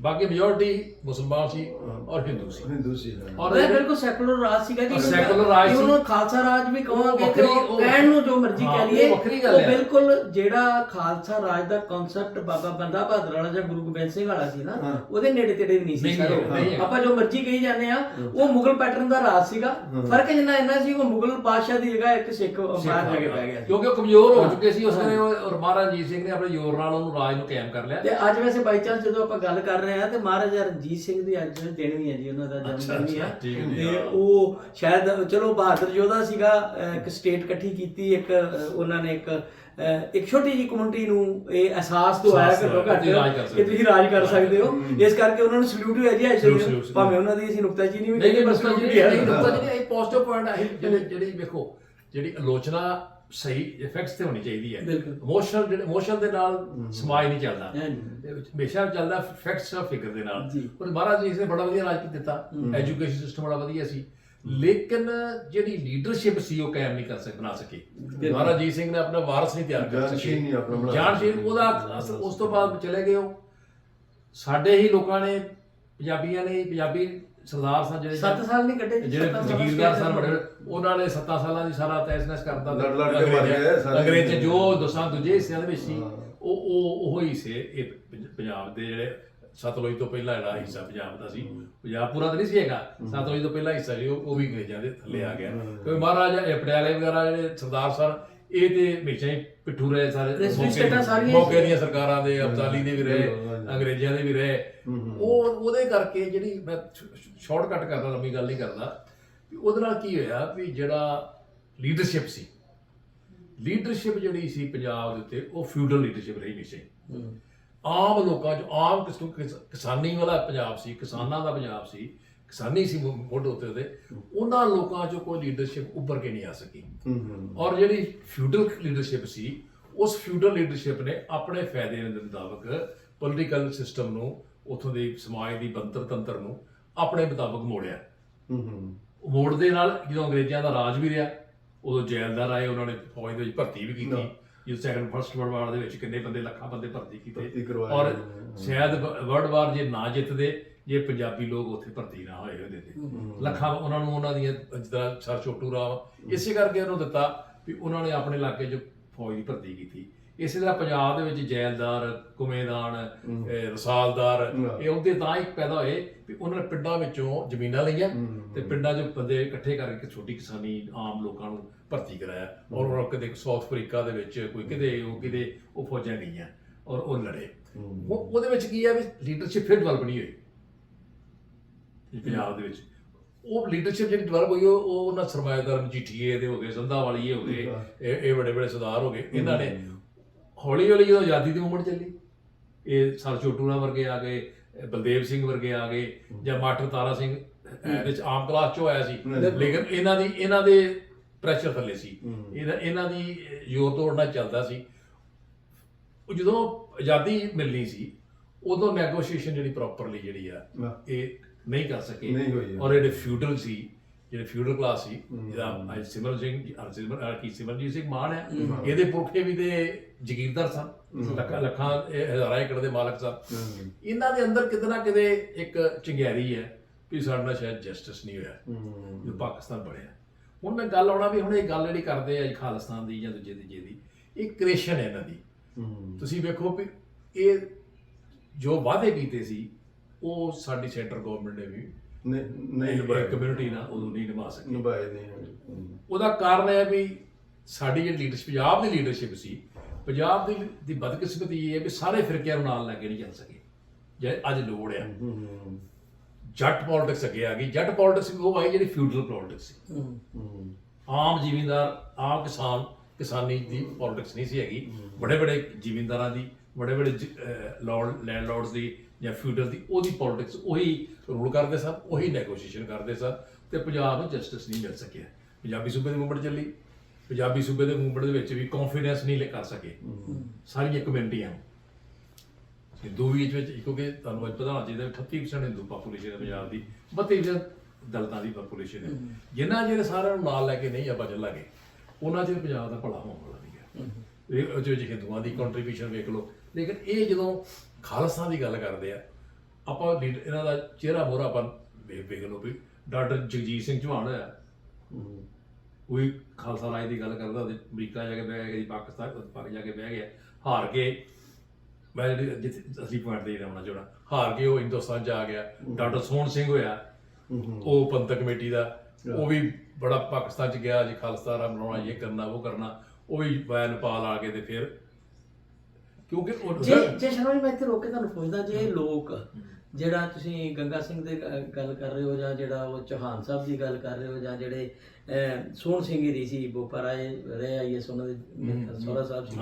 ਬਾਕੀ ਮੈਜੋਰਟੀ ਮੁਸਲਮਾਨ ਸੀ ਔਰ ਹਿੰਦੂ ਸੀ ਹਿੰਦੂ ਸੀ ਹਾਂ। ਔਰ ਉਹ ਬਿਲਕੁਲ ਸੈਕੂਲਰ ਰਾਜ ਸੀਗਾ ਕਿ ਔਰ secular ਰਾਜ ਸੀ। ਉਹਨੂੰ ਖਾਲਸਾ ਰਾਜ ਵੀ ਕਹਾਂਗੇ ਤੇ ਵੱਖਰੀ- ਉਹ ਉਹ- ਕਹਿਣ ਨੂੰ ਜੋ ਮਰਜ਼ੀ ਹਾਂ, ਕਹਿ ਉਹ ਲਈਏ ਵੱਖਰੀ ਗੱਲ ਉਹ ਹੈ। ਬਿਲਕੁਲ ਜਿਹੜਾ ਖਾਲਸਾ ਰਾਜ ਦਾ ਕਨਸੈਪਟ ਬਾਬਾ ਬੰਦਾ ਬਹਾਦਰ ਵਾਲਾ ਜਾਂ ਗੁਰੂ ਗੋਬਿੰਦ ਸਿੰਘ ਵਾਲਾ ਸੀ ਨਾ ਹਾਂ। ਉਹਦੇ ਨੇੜੇ ਤੇੜੇ ਵੀ ਨਹੀਂ ਸੀ ਨਹੀਂ, ਸਰ ਉਹ। ਨਹੀਂ, ਨਹੀਂ। ਆਪਾਂ ਜੋ ਮਰਜ਼ੀ ਕਹੀ ਜਾਂਦੇ ਆ ਉਹ ਮੁਗਲ ਪੈਟਰਨ ਦਾ ਰਾਜ ਸੀਗਾ ਫ਼ਰਕ ਜਿੰਨਾ ਇੰਨਾ ਸੀ ਉਹ ਮੁਗਲ ਬਾਦਸ਼ਾਹ ਦੀ ਜਗ੍ਹਾ ਇੱਕ ਸਿੱਖ ਬਾਹਰ ਜਾ ਕੇ ਪੈ ਗਿਆ ਸੀ ਕਿਉਂਕਿ ਉਹ ਕਮਜ਼ੋਰ ਹੋ ਚੁੱਕੇ ਸੀ ਉਸ ਨੇ ਔਰ ਮਹਾਰਾਜਾ ਰਣਜੀਤ ਸਿੰਘ ਨੇ ਆਪਣੇ ਜ਼ੋਰ ਨਾਲ ਉਹਨੂੰ ਰਾਜ ਨੂੰ ਕਾਇਮ ਕਰ ਲਿਆ ਤੇ ਅੱਜ ਵੈਸੇ ਬਾਈ ਚਾਂਸ ਜਦੋਂ ਆਪਾਂ ਗੱਲ ਕਰ ਰਹੇ ਆ ਤੇ ਮਹਾਰਾਜਾ ਰਣਜੀਤ ਸਿੰਘ ਦੀ ਅੱਜ ਦਿਨ ਵੀ ਹੈ ਜੀ ਉਹਨਾਂ ਦਾ ਜਨਮ ਦਿਨ ਵੀ ਜੀ, ਤੇ। ਉਹ ਸ਼ਾਇਦ ਚਲੋ ਬਹਾਦਰ ਯੋਧਾ ਸੀਗਾ ਇੱਕ ਸਟੇਟ ਇਕੱਠੀ ਕੀਤੀ ਇੱਕ ਉਹਨਾਂ ਨੇ ਇੱਕ ਇੱਕ ਛੋਟੀ ਜੀ ਕਮਿਊਨਿਟੀ ਨੂੰ ਇਹ ਅਹਿਸਾਸ ਤੋਂ ਆਇਆ ਘੱਟੋ ਹੋਇਆ ਘੱਟ ਕਿ ਕਿ ਤੁਸੀਂ ਰਾਜ ਕਰ ਸਕਦੇ ਹੋ ਇਸ ਕਰਕੇ ਉਹਨਾਂ ਨੂੰ ਸਲੂਟ ਹੋਇਆ ਜੀ salute। ਭਾਵੇਂ ਉਹਨਾਂ ਦੀ ਅਸੀਂ ਨੁਕਤਾਚੀਨੀ ਵੀ ਨਹੀਂ ਬਸ salute ਜਿਹੜੀ ਵੀ ਹੈ। ਨਹੀਂ ਨੁਕਤਾ ਜਿਹੜੀ ਇਹ ਪੋਜ਼ਿਟਿਵ ਪੁਆਇੰਟ ਹੈ ਜਿਹੜੀ ਜਿਹੜੀ ਵੇਖੋ ਜਿਹੜੀ ਆਲੋਚਨਾ ਸਹੀ ਇਫੈਕਟਸ ਤੇ ਹੋਣੀ ਚਾਹੀਦੀ ਹੈ। ਬਿਲਕੁਲ। ਇਮੋਸ਼ਨਲ ਜਿਹੜੇ ਇਮੋਸ਼ਨ ਦੇ ਨਾਲ ਸਮਾਜ ਨਹੀਂ ਚੱਲਦਾ। ਇਹ ਵਿੱਚ ਹਮੇਸ਼ਾ ਚੱਲਦਾ ਫੈਕਟਸ ਆ ਫਿਗਰ ਦੇ ਨਾਲ। ਜੀ। ਪਰ ਮਹਾਰਾਜ ਜੀ ਨੇ ਬੜਾ ਵਧੀਆ ਰਾਜ ਦਿੱਤਾ। ਐਜੂਕੇਸ਼ਨ ਸਿਸਟਮ ਬੜਾ ਵਧੀਆ ਸੀ। ਲੇਕਿਨ ਜਿਹੜੀ ਲੀਡਰਸ਼ਿਪ ਸੀ ਉਹ ਕਾਇਮ ਨਹੀਂ ਕਰ ਸਕ ਬਣਾ ਸਕੇ। ਮਹਾਰਾਜਾ ਅਜੀਤ ਸਿੰਘ ਨੇ ਆਪਣਾ ਵਾਰਸ ਨਹੀਂ ਤਿਆਰ ਕਰ ਜਾਨਸ਼ੀਨ ਨਹੀਂ ਆਪਣਾ ਸਕੇ ਬਣਾ ਜਾਨਸ਼ੀਨ ਸਕੇ। ਉਹਦਾ ਅਸਲ ਉਸ ਤੋਂ ਬਾਅਦ ਚਲੇ ਗਏ ਉਹ। ਸਾਡੇ ਹੀ ਲੋਕਾਂ ਨੇ ਪੰਜਾਬੀਆਂ ਨੇ ਪੰਜਾਬੀ ਸਰਦਾਰ ਸਨ ਜਿਹੜੇ 7 ਸਾਲ ਨਹੀਂ ਕੱਢੇ ਜੀ, ਜਿਹੜੇ ਸੱਤਾਂ ਸਾਲ ਜ਼ਗੀਰਦਾਰ ਸਨ ਸਟੇਟ ਬੜੇ ਉਹਨਾਂ ਨੇ 7 ਸਾਲਾਂ ਦੀ ਸਾਰਾ ਤੈਸਨਸ ਕਰਦਾ ਲੜ ਲੜ ਕੇ ਮਰ ਗਏ ਸਾਰੇ। ਅੰਗਰੇਜ਼ ਜੋ ਦਸਾਂ ਦੂਜੇ ਹਿੱਸਿਆਂ ਦੇ ਵਿੱਚ ਸੀ। ਉਹ ਉਹ ਉਹ ਹੀ ਸੀ ਇਹ ਪੰਜ- ਪੰਜਾਬ ਦੇ ਜਿਹੜੇ ਸਤਲੁਜ ਤੋਂ ਪਹਿਲਾਂ ਜਿਹੜਾ ਹਿੱਸਾ ਪੰਜਾਬ ਦਾ ਸੀ। ਪੰਜਾਬ ਪੂਰਾ ਤਾਂ ਨਹੀਂ ਸੀ ਹੈਗਾ ਸਤਲੁਜ ਤੋਂ ਪਹਿਲਾਂ ਹਿੱਸਾ ਸੀ ਉਹ ਵੀ ਅੰਗਰੇਜ਼ਾਂ ਦੇ ਥੱਲੇ ਆ ਗਿਆ। ਕਿਉਂਕਿ ਮਹਾਰਾਜਾ ਇਹ ਪਟਿਆਲੇ ਵਗੈਰਾ ਜਿਹੜੇ ਸਰਦਾਰ ਸਨ ਇਹ ਤੇ ਹਮੇਸ਼ਾ ਹੀ ਪਿੱਠੂ ਰਹੇ ਸਾਰੇ ਮੌਕੇ- ਸਟੇਟਾਂ ਸਾਰੀਆਂ ਹੀ ਮੌਕੇ ਸੀ। ਦੀਆਂ ਸਰਕਾਰਾਂ ਦੇ ਅਬਦਾਲੀ ਦੇ ਵੀ ਰਹੇ। ਅੰਗਰੇਜ਼ਾਂ ਦੇ ਵੀ ਰਹੇ। ਉਹ ਉਹਦੇ ਕਰਕੇ ਜਿਹੜੀ ਮੈਂ ਸ਼ਾਰਟਕਟ ਕਰਦਾ ਲੰਮੀ ਗੱਲ ਨਹੀਂ ਕਰਦਾ ਵੀ ਉਹਦੇ ਨਾਲ ਕੀ ਹੋਇਆ ਵੀ ਜਿਹੜਾ ਲੀਡਰਸ਼ਿਪ ਸੀ ਲੀਡਰਸ਼ਿਪ ਜਿਹੜੀ ਸੀ ਪੰਜਾਬ ਦੇ ਉੱਤੇ ਉਹ ਫਿਊਡਲ ਲੀਡਰਸ਼ਿਪ ਰਹੀ ਨਹੀਂ ਸੀ ਹੂੰ। ਆਮ ਲੋਕਾਂ ਚ ਆਮ ਕਿਸ- ਕਿਸ- ਕਿਸਾਨੀ ਵਾਲਾ ਪੰਜਾਬ ਸੀ ਕਿਸਾਨਾਂ ਦਾ ਪੰਜਾਬ ਸੀ ਕਿਸਾਨੀ ਸੀ ਮੁੱਢ ਉੱਤੇ ਉਹਦੇ ਉਹਨਾਂ ਲੋਕਾਂ ਚੋਂ ਕੋਈ ਲੀਡਰਸ਼ਿਪ ਉੱਭਰ ਕੇ ਨਹੀਂ ਆ ਸਕੀ। ਔਰ ਜਿਹੜੀ ਫਿਊਡਲ ਲੀਡਰਸ਼ਿਪ ਸੀ ਉਸ ਫਿਊਡਲ ਲੀਡਰਸ਼ਿਪ ਨੇ ਆਪਣੇ ਫਾਇਦੇ ਦੇ ਮੁਤਾਬਕ ਪੋਲੀਟੀਕਲ ਸਿਸਟਮ ਨੂੰ ਉਥੋਂ ਦੇ ਸਮਾਜ ਦੀ ਬੰਤਰ ਤੰਤਰ ਨੂੰ ਆਪਣੇ ਮੁਤਾਬਕ ਮੋੜਿਆ। ਹੂੰ ਹੂੰ ਮੋੜ ਦੇ ਨਾਲ ਜਦੋਂ ਅੰਗਰੇਜ਼ਾਂ ਦਾ ਰਾਜ ਵੀ ਰਿਹਾ ਉਦੋਂ ਜੈਲਦਾਰ ਆਏ ਉਹਨਾਂ ਨੇ ਫੌਜ ਦੇ ਵਿੱਚ ਭਰਤੀ ਵੀ ਕੀਤੀ। ਜਦੋਂ ਸੈਕੰਡ ਫਰਸਟ ਵਰਲਡ ਵਾਰ ਦੇ ਵਿੱਚ ਕਿੰਨੇ ਬੰਦੇ ਲੱਖਾਂ ਬੰਦੇ ਭਰਤੀ ਕੀਤੇ। ਔਰ। ਸ਼ਾਇਦ ਵਰਲਡ ਵਾਰ ਜੇ ਨਾ ਜਿੱਤਦੇ ਜੇ ਪੰਜਾਬੀ ਲੋਕ ਉੱਥੇ ਭਰਤੀ ਨਾ ਹੋਏ ਹੁੰਦੇ ਤੇ ਲੱਖਾਂ ਉਹਨਾਂ ਨੂੰ ਉਹਨਾਂ ਦੀਆਂ ਜਿੱਦਾਂ ਸਰ ਛੋਟੂ ਰਾਮ ਇਸੇ ਕਰਕੇ ਉਹਨੂੰ ਦਿੱਤਾ ਵੀ ਉਹਨਾਂ ਨੇ ਆਪਣੇ ਇਲਾਕੇ 'ਚ ਫੌਜ ਦੀ ਭਰਤੀ ਕੀਤੀ। ਇਸੇ ਤਰ੍ਹਾਂ ਪੰਜਾਬ ਦੇ ਵਿੱਚ ਜੈਲਦਾਰ ਕੁਮੇਦਾਨ ਰਸਾਲਦਾਰ। ਇਹ ਉਹਦੇ ਤਾਂ ਹੀ ਪੈਦਾ ਹੋਏ ਵੀ ਉਹਨਾਂ ਨੇ ਪਿੰਡਾਂ ਵਿੱਚੋਂ ਜ਼ਮੀਨਾਂ ਲਈਆਂ। ਤੇ ਪਿੰਡਾਂ 'ਚ ਬੰਦੇ ਇਕੱਠੇ ਕਰਕੇ ਛੋਟੀ ਕਿਸਾਨੀ ਆਮ ਲੋਕਾਂ ਨੂੰ ਭਰਤੀ ਕਰਾਇਆ। ਔਰ ਉਹ ਕਦੇ ਸਾਊਥ ਅਫਰੀਕਾ ਦੇ ਵਿੱਚ ਕੋਈ ਕਿਤੇ ਉਹ ਕਿਤੇ ਉਹ ਫੌਜਾਂ ਗਈਆਂ ਔਰ ਉਹ ਲੜੇ। ਉਹਦੇ ਵਿੱਚ ਕੀ ਹੈ ਵੀ ਲੀਡਰਸ਼ਿਪ ਫਿਰ ਡਿਵੈਲਪ ਨਹੀਂ ਹੋਈ। ਪੰਜਾਬ ਦੇ ਵਿੱਚ। ਉਹ ਲੀਡਰਸ਼ਿਪ ਜਿਹੜੀ ਡਿਵੈਲਪ ਹੋਈ ਉਹ ਉਹ ਉਹਨਾਂ ਸਰਮਾਇਦਾਰ ਮਜੀਠੀਏ ਦੇ ਹੋ ਗਏ ਸੰਧਾ ਵਾਲੀਏ ਹੋ ਗਏ ਇਹ ਇਹ ਵੱਡੇ ਵੱਡੇ ਸਰਦਾਰ ਹੋ ਗਏ। ਇਹਨਾਂ ਨੇ ਹੌਲੀ ਹੌਲੀ ਜਦੋਂ ਆਜ਼ਾਦੀ ਦੀ ਮੂਵਮੈਂਟ ਚੱਲੀ ਇਹ ਸਰ ਛੋਟੂਰਾ ਵਰਗੇ ਆ ਗਏ ਬਲਦੇਵ ਸਿੰਘ ਵਰਗੇ ਆ ਗਏ ਜਾਂ ਮਾਸਟਰ ਤਾਰਾ ਸਿੰਘ ਵਿੱਚ ਆਮ ਕਲਾਸ ਚੋਂ ਆਇਆ ਸੀ। ਲੇਕਿਨ ਇਹਨਾਂ ਦੀ ਇਹਨਾਂ ਦੇ ਪ੍ਰੈਸ਼ਰ ਥੱਲੇ ਸੀ। ਇਹਨਾਂ ਇਹਨਾਂ ਦੀ ਜ਼ੋਰ ਤੋੜਨਾ ਚੱਲਦਾ ਸੀ। ਉਹ ਜਦੋਂ ਆਜ਼ਾਦੀ ਮਿਲਣੀ ਸੀ ਉਦੋਂ ਨੈਗੋਸ਼ੀਏਸ਼ਨ ਜਿਹੜੀ ਪ੍ਰੋਪਰਲੀ ਜਿਹੜੀ ਆ। ਇਹ ਨਹੀਂ ਕਰ ਸਕੇ ਨਹੀਂ ਹੋਈ। ਔਰ ਜਿਹੜੇ ਫਿਊਡਲ ਸੀ ਜਿਹੜੇ ਫਿਊਡਲ ਕਲਾਸ ਸੀ ਜਿਹਦਾ ਅੱਜ ਸਿਮਰਨ ਸਿੰਘ ਅਰਸਿਮਰ ਕੀ ਸਿਮਰਨਜੀਤ ਸਿੰਘ ਮਾਨ ਹੈ ਇਹਦੇ ਪੁਰਖੇ ਵੀ ਤੇ ਜ਼ਗੀਰਦਾਰ ਸਨ ਲੱਖਾਂ ਲੱਖਾਂ ਹਜ਼ਾਰਾਂ ਏਕੜ ਦੇ ਮਾਲਕ ਸਨ। ਇਹਨਾਂ ਦੇ ਅੰਦਰ ਕਿਤੇ ਨਾ ਕਿਤੇ ਇੱਕ ਚੰਗਿਆਰੀ ਹੈ ਵੀ ਸਾਡੇ ਨਾਲ ਸ਼ਾਇਦ ਜਸਟਿਸ ਨਹੀਂ ਹੋਇਆ। ਜਦੋਂ ਪਾਕਿਸਤਾਨ ਬਣਿਆ ਹੁਣ ਮੈਂ ਗੱਲ ਆਉਣਾ ਵੀ ਹੁਣ ਇਹ ਗੱਲ ਜਿਹੜੀ ਕਰਦੇ ਆ ਜੀ ਖਾਲਿਸਤਾਨ ਦੀ ਜਾਂ ਦੂਜੇ ਤੀਜੇ ਦੀ ਇਹ ਕ੍ਰੇਸ਼ਨ ਹੈ ਇਹਨਾਂ ਦੀ। ਤੁਸੀਂ ਵੇਖੋ ਵੀ ਇਹ ਜੋ ਵਾਅਦੇ ਕੀਤੇ ਸੀ ਉਹ ਸਾਡੀ ਸੈਂਟਰ ਗਵਰਨਮੈਂਟ ਨੇ ਵੀ ਨਹੀਂ ਨਹੀਂ ਨਿਭਾਏ ਕਮਿਊਨਿਟੀ ਨਾਲ ਉਦੋਂ ਨਹੀਂ ਨਿਭਾ ਸਕੀ। ਨਿਭਾਏ ਨਹੀਂ। ਉਹਦਾ ਕਾਰਨ ਹੈ ਵੀ ਸਾਡੀ ਜਿਹੜੀ ਲੀਡਰਸ਼ਿਪ ਪੰਜਾਬ ਦੀ ਲੀਡਰਸ਼ਿਪ ਸੀ ਪੰਜਾਬ ਦੀ ਦੀ ਬਦਕਿਸਮਤੀ ਇਹ ਹੈ ਵੀ ਸਾਰੇ ਫਿਰਕਿਆਂ ਨੂੰ ਨਾਲ ਲੈ ਕੇ ਨਹੀਂ ਚੱਲ ਸਕੇ। ਜੇ ਅੱਜ ਲੋੜ ਆ। ਹੂੰ। ਜੱਟ ਪੋਲਿਟਿਕਸ ਅੱਗੇ ਆ ਗਈ। ਜੱਟ ਪੋਲਿਟਿਕਸ ਉਹ ਆਈ ਜਿਹੜੀ ਫਿਊਡਲ ਪੋਲਿਟਿਕਸ ਸੀ। ਹੂੰ। ਆਮ ਜ਼ਿਮੀਂਦਾਰ ਆਮ ਕਿਸਾਨ ਕਿਸਾਨੀ ਦੀ ਪੋਲਿਟਿਕਸ ਨਹੀਂ ਸੀ ਹੈਗੀ। ਬੜੇ ਬੜੇ ਜ਼ਿਮੀਂਦਾਰਾਂ ਦੀ ਬੜੇ ਬੜੇ ਲਾਰਡ ਲੈਂਡਲੋਰਡਸ ਦੀ ਜਾਂ ਫਿਊਡਲ ਦੀ ਉਹਦੀ ਪੋਲਿਟਿਕਸ ਉਹੀ ਰੂਲ ਕਰਦੇ ਸਨ, ਉਹੀ ਨੈਗੋਸ਼ੀਏਸ਼ਨ ਕਰਦੇ ਸਨ ਤੇ ਪੰਜਾਬ ਨੂੰ ਜਸਟਿਸ ਨਹੀਂ ਮਿਲ ਸਕਿਆ। ਪੰਜਾਬੀ ਸੂਬੇ ਦੀ ਮੂਵਮੈਂਟ ਚੱਲੀ। ਪੰਜਾਬੀ ਸੂਬੇ ਦੇ ਮੂਵਮੈਂਟ ਦੇ ਵਿੱਚ ਵੀ ਕੌਨਫੀਡੈਂਸ ਨਹੀਂ ਲੈ ਕਰ ਸਕੇ। ਸਾਰੀਆਂ ਕਮਿਊਨਿਟੀਆਂ ਹਿੰਦੂ ਵੀ ਵਿੱਚ ਕਿਉਂਕਿ ਤੁਹਾਨੂੰ ਅੱਜ ਪਤਾ ਹੋਣਾ ਚਾਹੀਦਾ ਵੀ 38% ਹਿੰਦੂ ਪਾਪੂਲੇਸ਼ਨ ਹੈ ਪੰਜਾਬ ਦੀ 32% ਦਲਤਾਂ ਦੀ ਪਾਪੂਲੇਸ਼ਨ ਹੈ। ਜਿਨ੍ਹਾਂ ਜਿਹੜੇ ਸਾਰਿਆਂ ਨੂੰ ਨਾਲ ਲੈ ਕੇ ਨਹੀਂ ਆਪਾਂ ਚੱਲਾਂਗੇ, ਉਹਨਾਂ 'ਚ ਪੰਜਾਬ ਦਾ ਭਲਾ ਹੋਣ ਵਾਲਾ ਨਹੀਂ ਹੈ। ਇਹ ਉਹਦੇ ਵਿੱਚ ਹਿੰਦੂਆਂ ਦੀ ਕੰਟਰੀਬਿਊਸ਼ਨ ਵੇਖ ਲਓ। ਲੇਕਿਨ ਇਹ ਜਦੋਂ ਖਾਲਸਾ ਦੀ ਗੱਲ ਕਰਦੇ ਆ, ਆਪਾਂ ਲੀਡ- ਇਹਨਾਂ ਦਾ ਚਿਹਰਾ ਮੋਹਰਾ ਆਪਾਂ ਵੇਖ ਵੇਖ ਲਓ ਵੀ ਡਾਕਟਰ ਜਗਜੀਤ ਸਿੰਘ ਚੌਹਾਨ ਹੋਇਆ ਹੂੰ। ਕੋਈ ਖਾਲਸਾ ਰਾਜ ਦੀ ਗੱਲ ਕਰਦਾ, ਉਹਦੇ ਅਮਰੀਕਾ ਜਾ ਕੇ ਬਹਿ ਗਿਆ ਜੀ ਪਾਕਿਸਤਾਨ ਪਾਕ ਜਾ ਕੇ ਬਹਿ ਗਿਆ। ਹਾਰ ਕੇ ਮੈਂ ਜਿਹੜੀ ਜਿੱਥੇ ਅਸਲੀ ਪੁਆਇੰਟ ਤੇ ਜਾਣਾ ਚਾਹਣਾ ਹਾਰ ਕੇ ਉਹ ਹਿੰਦੁਸਤਾਨ ਚ ਆ ਗਿਆ। ਡਾਕਟਰ ਸੋਹਣ ਸਿੰਘ ਹੋਇਆ, ਉਹ ਪੰਥਕ ਕਮੇਟੀ ਦਾ, ਉਹ ਵੀ ਬੜਾ ਪਾਕਿਸਤਾਨ ਚ ਗਿਆ ਜੀ ਖਾਲਸਾ ਰਾਜ ਬਣਾਉਣਾ ਇਹ ਕਰਨਾ, ਉਹ ਕਰਨਾ। ਉਹ ਵੀ ਨੇਪਾਲ ਆ ਕੇ ਤੇ ਫਿਰ ਕਿਉਂਕਿ ਉਹ ਜੇ ਜੇ ਸ਼ਰਮਾ ਜੀ ਮੈਂ ਇੱਥੇ ਰੋਕ ਕੇ ਤੁਹਾਨੂੰ ਪੁੱਛਦਾ ਜੇ ਲੋਕ ਜਿਹੜਾ ਤੁਸੀਂ ਗੰਗਾ ਸਿੰਘ ਦੇ ਗੱਲ ਕਰ ਰਹੇ ਹੋ ਜਾਂ ਜਿਹੜਾ ਉਹ ਚੌਹਾਨ ਸਾਹਿਬ ਦੀ ਗੱਲ ਕਰ ਰਹੇ ਹੋ ਜਾਂ ਜਿਹੜੇ ਸੋਹਣ ਸਿੰਘ ਹੀ ਸੀ ਬੋਪਾ ਰਾਏ ਰਹੇ ਆਈਏ ਉਹਨਾਂ ਦੇ ਸੋਹਰਾ ਸਾਹਿਬ ਸੀ।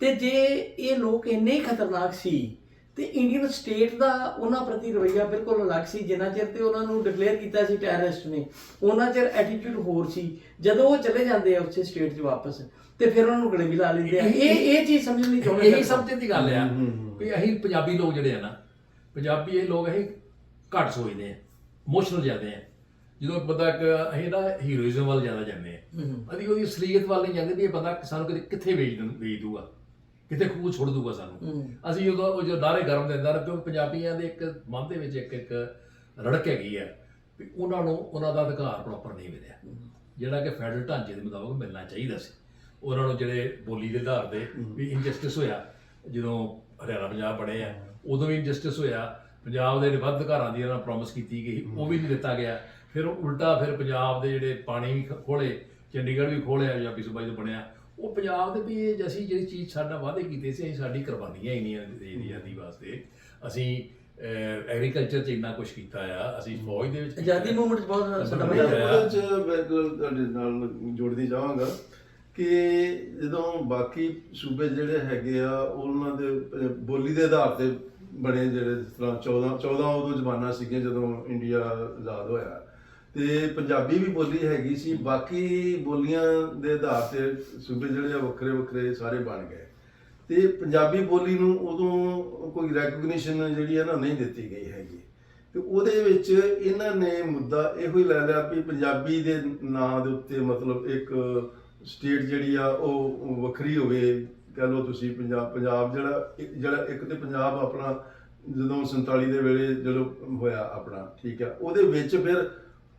ਤੇ ਜੇ ਇਹ ਲੋਕ ਇੰਨੇ ਹੀ ਖਤਰਨਾਕ ਸੀ ਤੇ ਇੰਡੀਅਨ ਸਟੇਟ ਦਾ ਉਹਨਾਂ ਪ੍ਰਤੀ ਰਵੱਈਆ ਬਿਲਕੁਲ ਅਲੱਗ ਸੀ। ਜਿੰਨਾ ਚਿਰ ਤੇ ਉਹਨਾਂ ਨੂੰ ਡਿਕਲੇਅਰ ਕੀਤਾ ਸੀ ਟੈਰਰਿਸਟ ਨੇ ਉਹਨਾਂ ਚਿਰ ਐਟੀਟਿਊਡ ਹੋਰ ਸੀ। ਜਦੋਂ ਉਹ ਚਲੇ ਜਾਂਦੇ ਆ ਉਸੇ ਸਟੇਟ 'ਚ ਵਾਪਸ ਤੇ ਫਿਰ ਉਹਨਾਂ ਨੂੰ ਗਲੇ ਵੀ ਲਾ ਲੈਂਦੇ ਆ। ਇਹ ਇਹ ਚੀਜ਼ ਸਮਝਣੀ ਚਾਹੁੰਦੇ ਇਹੀ ਸਮਝਣ ਦੀ ਗੱਲ ਆ। ਵੀ ਅਸੀਂ ਪੰਜਾਬੀ ਲੋਕ ਜਿਹੜੇ ਆ ਨਾ ਪੰਜਾਬੀ ਇਹ ਲੋਕ ਅਸੀਂ ਘੱਟ ਸੋਚਦੇ ਆ ਇਮੋਸ਼ਨਲ ਜ਼ਿਆਦੇ ਆ। ਜਦੋਂ ਇੱਕ ਬੰਦਾ ਇੱਕ ਅਸੀਂ ਨਾ ਹੀਰੋਇਜ਼ਮ ਵੱਲ ਜ਼ਿਆਦਾ ਜਾਂਦੇ ਆ। ਹੂੰ ਅਸੀਂ ਉਹਦੀ ਅਸਲੀਅਤ ਵੱਲ ਨਹੀਂ ਜਾਂਦੇ ਵੀ ਇਹ ਬੰਦਾ ਸਾਨੂੰ ਕਿੱਥੇ ਵੇਚ ਦੂ ਵੇਚ ਦੂਗਾ ਕਿਤੇ ਖੂਹ ਛੋੜ ਦੂਗਾ ਸਾਨੂੰ। ਹੂੰ। ਅਸੀਂ ਉਦੋਂ ਉਹ ਜੋ ਨਾਰੇ ਗਰਮ ਦਿੰਦਾ ਕਿਉਂਕਿ ਪੰਜਾਬੀਆਂ ਦੇ ਇੱਕ ਮਨ ਦੇ ਵਿੱਚ ਇੱਕ ਇੱਕ ਰੜਕ ਹੈਗੀ ਆ ਵੀ ਉਹਨਾਂ ਨੂੰ ਉਹਨਾਂ ਦਾ ਅਧਿਕਾਰ ਪ੍ਰੋਪਰ ਨਹੀਂ ਮਿਲਿਆ। ਜਿਹੜਾ ਕਿ ਫੈਡਰਲ ਢਾਂਚੇ ਦੇ ਮੁਤਾਬਕ ਮਿਲਣਾ ਚਾਹੀਦਾ ਸੀ। ਉਹਨਾਂ ਨੂੰ ਜਿਹੜੇ ਬੋਲੀ ਦੇ ਆਧਾਰ ਤੇ ਵੀ ਇਨਜਸਟਿਸ ਹੋਇਆ ਜਦੋਂ ਹਰਿਆਣਾ ਪੰਜਾਬ ਬਣੇ ਆ ਉਦੋਂ ਵੀ ਇਨਜਸਟਿਸ ਹੋਇਆ। ਪੰਜਾਬ ਦੇ ਜਿਹੜੇ ਵੱਧ ਅਧਿਕਾਰਾਂ ਦੀ ਇਹਨਾਂ ਪ੍ਰੋਮਿਸ ਕੀਤੀ ਗਈ ਉਹ ਵੀ ਨਹੀਂ ਦਿੱਤਾ ਗਿਆ। ਫਿਰ ਉਲਟਾ ਫਿਰ ਪੰਜਾਬ ਦੇ ਜਿਹੜੇ ਪਾਣੀ ਵੀ ਖੋਲੇ ਚੰਡੀਗੜ੍ਹ ਵੀ ਖੋਲਿਆ ਪੰਜਾਬੀ ਸੂਬਾ ਜਦੋਂ ਬਣਿਆ। ਉਹ ਪੰਜਾਬ ਦੇ ਵੀ ਅਸੀਂ ਜਿਹੜੀ ਚੀਜ਼ ਸਾਡਾ ਵਾਅਦੇ ਕੀਤੇ ਸੀ ਅਸੀਂ ਸਾਡੀ ਕੁਰਬਾਨੀਆਂ ਹੀ। ਨਹੀਂ ਏਰੀਆ ਦੀ ਵਾਸਤੇ। ਅਸੀਂ ਐਗਰੀਕਲਚਰ 'ਚ ਇੰਨਾ ਕੁਝ ਕੀਤਾ ਆ ਅਸੀਂ ਫੌਜ ਦੇ ਵਿੱਚ ਆਜ਼ਾਦੀ ਮੂਵਮੈਂਟ ਬਹੁਤ ਸਾਡਾ। ਉਹਦੇ ਚ ਗੱਲ ਤੁਹਾਡੇ ਨਾਲ ਜੋੜਦੀ ਚਾਹਾਂਗਾ ਕਿ ਜਦੋਂ ਬਾਕੀ ਸੂਬੇ ਜਿਹੜੇ ਹੈਗੇ ਆ ਉਹਨਾਂ ਦੇ ਬੋਲੀ ਦੇ ਆਧਾਰ ਤੇ ਬਣੇ ਜਿਹੜੇ ਜਿਸ ਤਰ੍ਹਾਂ 14 14 ਉਦੋਂ ਜ਼ਮਾਨਾ ਸੀਗੇ ਜਦੋਂ ਇੰਡੀਆ ਆਜ਼ਾਦ ਹੋਇਆ। ਤੇ ਪੰਜਾਬੀ ਵੀ ਬੋਲੀ ਹੈਗੀ ਸੀ, ਬਾਕੀ ਬੋਲੀਆਂ ਦੇ ਆਧਾਰ ਤੇ ਸੂਬੇ ਜਿਹੜੇ ਆ ਵੱਖਰੇ ਵੱਖਰੇ ਸਾਰੇ ਬਣ ਗਏ। ਤੇ ਪੰਜਾਬੀ ਬੋਲੀ ਨੂੰ ਉਦੋਂ ਕੋਈ ਰੈਕਗਨੀਸ਼ਨ ਜਿਹੜੀ ਹੈ ਨਾ ਨਹੀਂ ਦਿੱਤੀ ਗਈ ਹੈਗੀ। ਤੇ ਉਹਦੇ ਵਿੱਚ ਇਹਨਾਂ ਨੇ ਮੁੱਦਾ ਇਹੋ ਹੀ ਲੈ ਲਿਆ ਵੀ ਪੰਜਾਬੀ ਦੇ ਨਾਂ ਦੇ ਉੱਤੇ ਮਤਲਬ ਇੱਕ ਸਟੇਟ ਜਿਹੜੀ ਆ ਉਹ ਵੱਖਰੀ ਹੋਵੇ। ਕਹ ਲਓ ਤੁਸੀਂ ਪੰਜਾਬ ਪੰਜਾਬ ਜਿਹੜਾ ਇੱਕ- ਜਿਹੜਾ ਇੱਕ ਤੇ ਪੰਜਾਬ ਆਪਣਾ ਜਦੋਂ 47 ਦੇ ਵੇਲੇ ਜਦੋਂ ਹੋਇਆ ਆਪਣਾ, ਠੀਕ ਆ। ਉਹਦੇ ਵਿੱਚ ਫਿਰ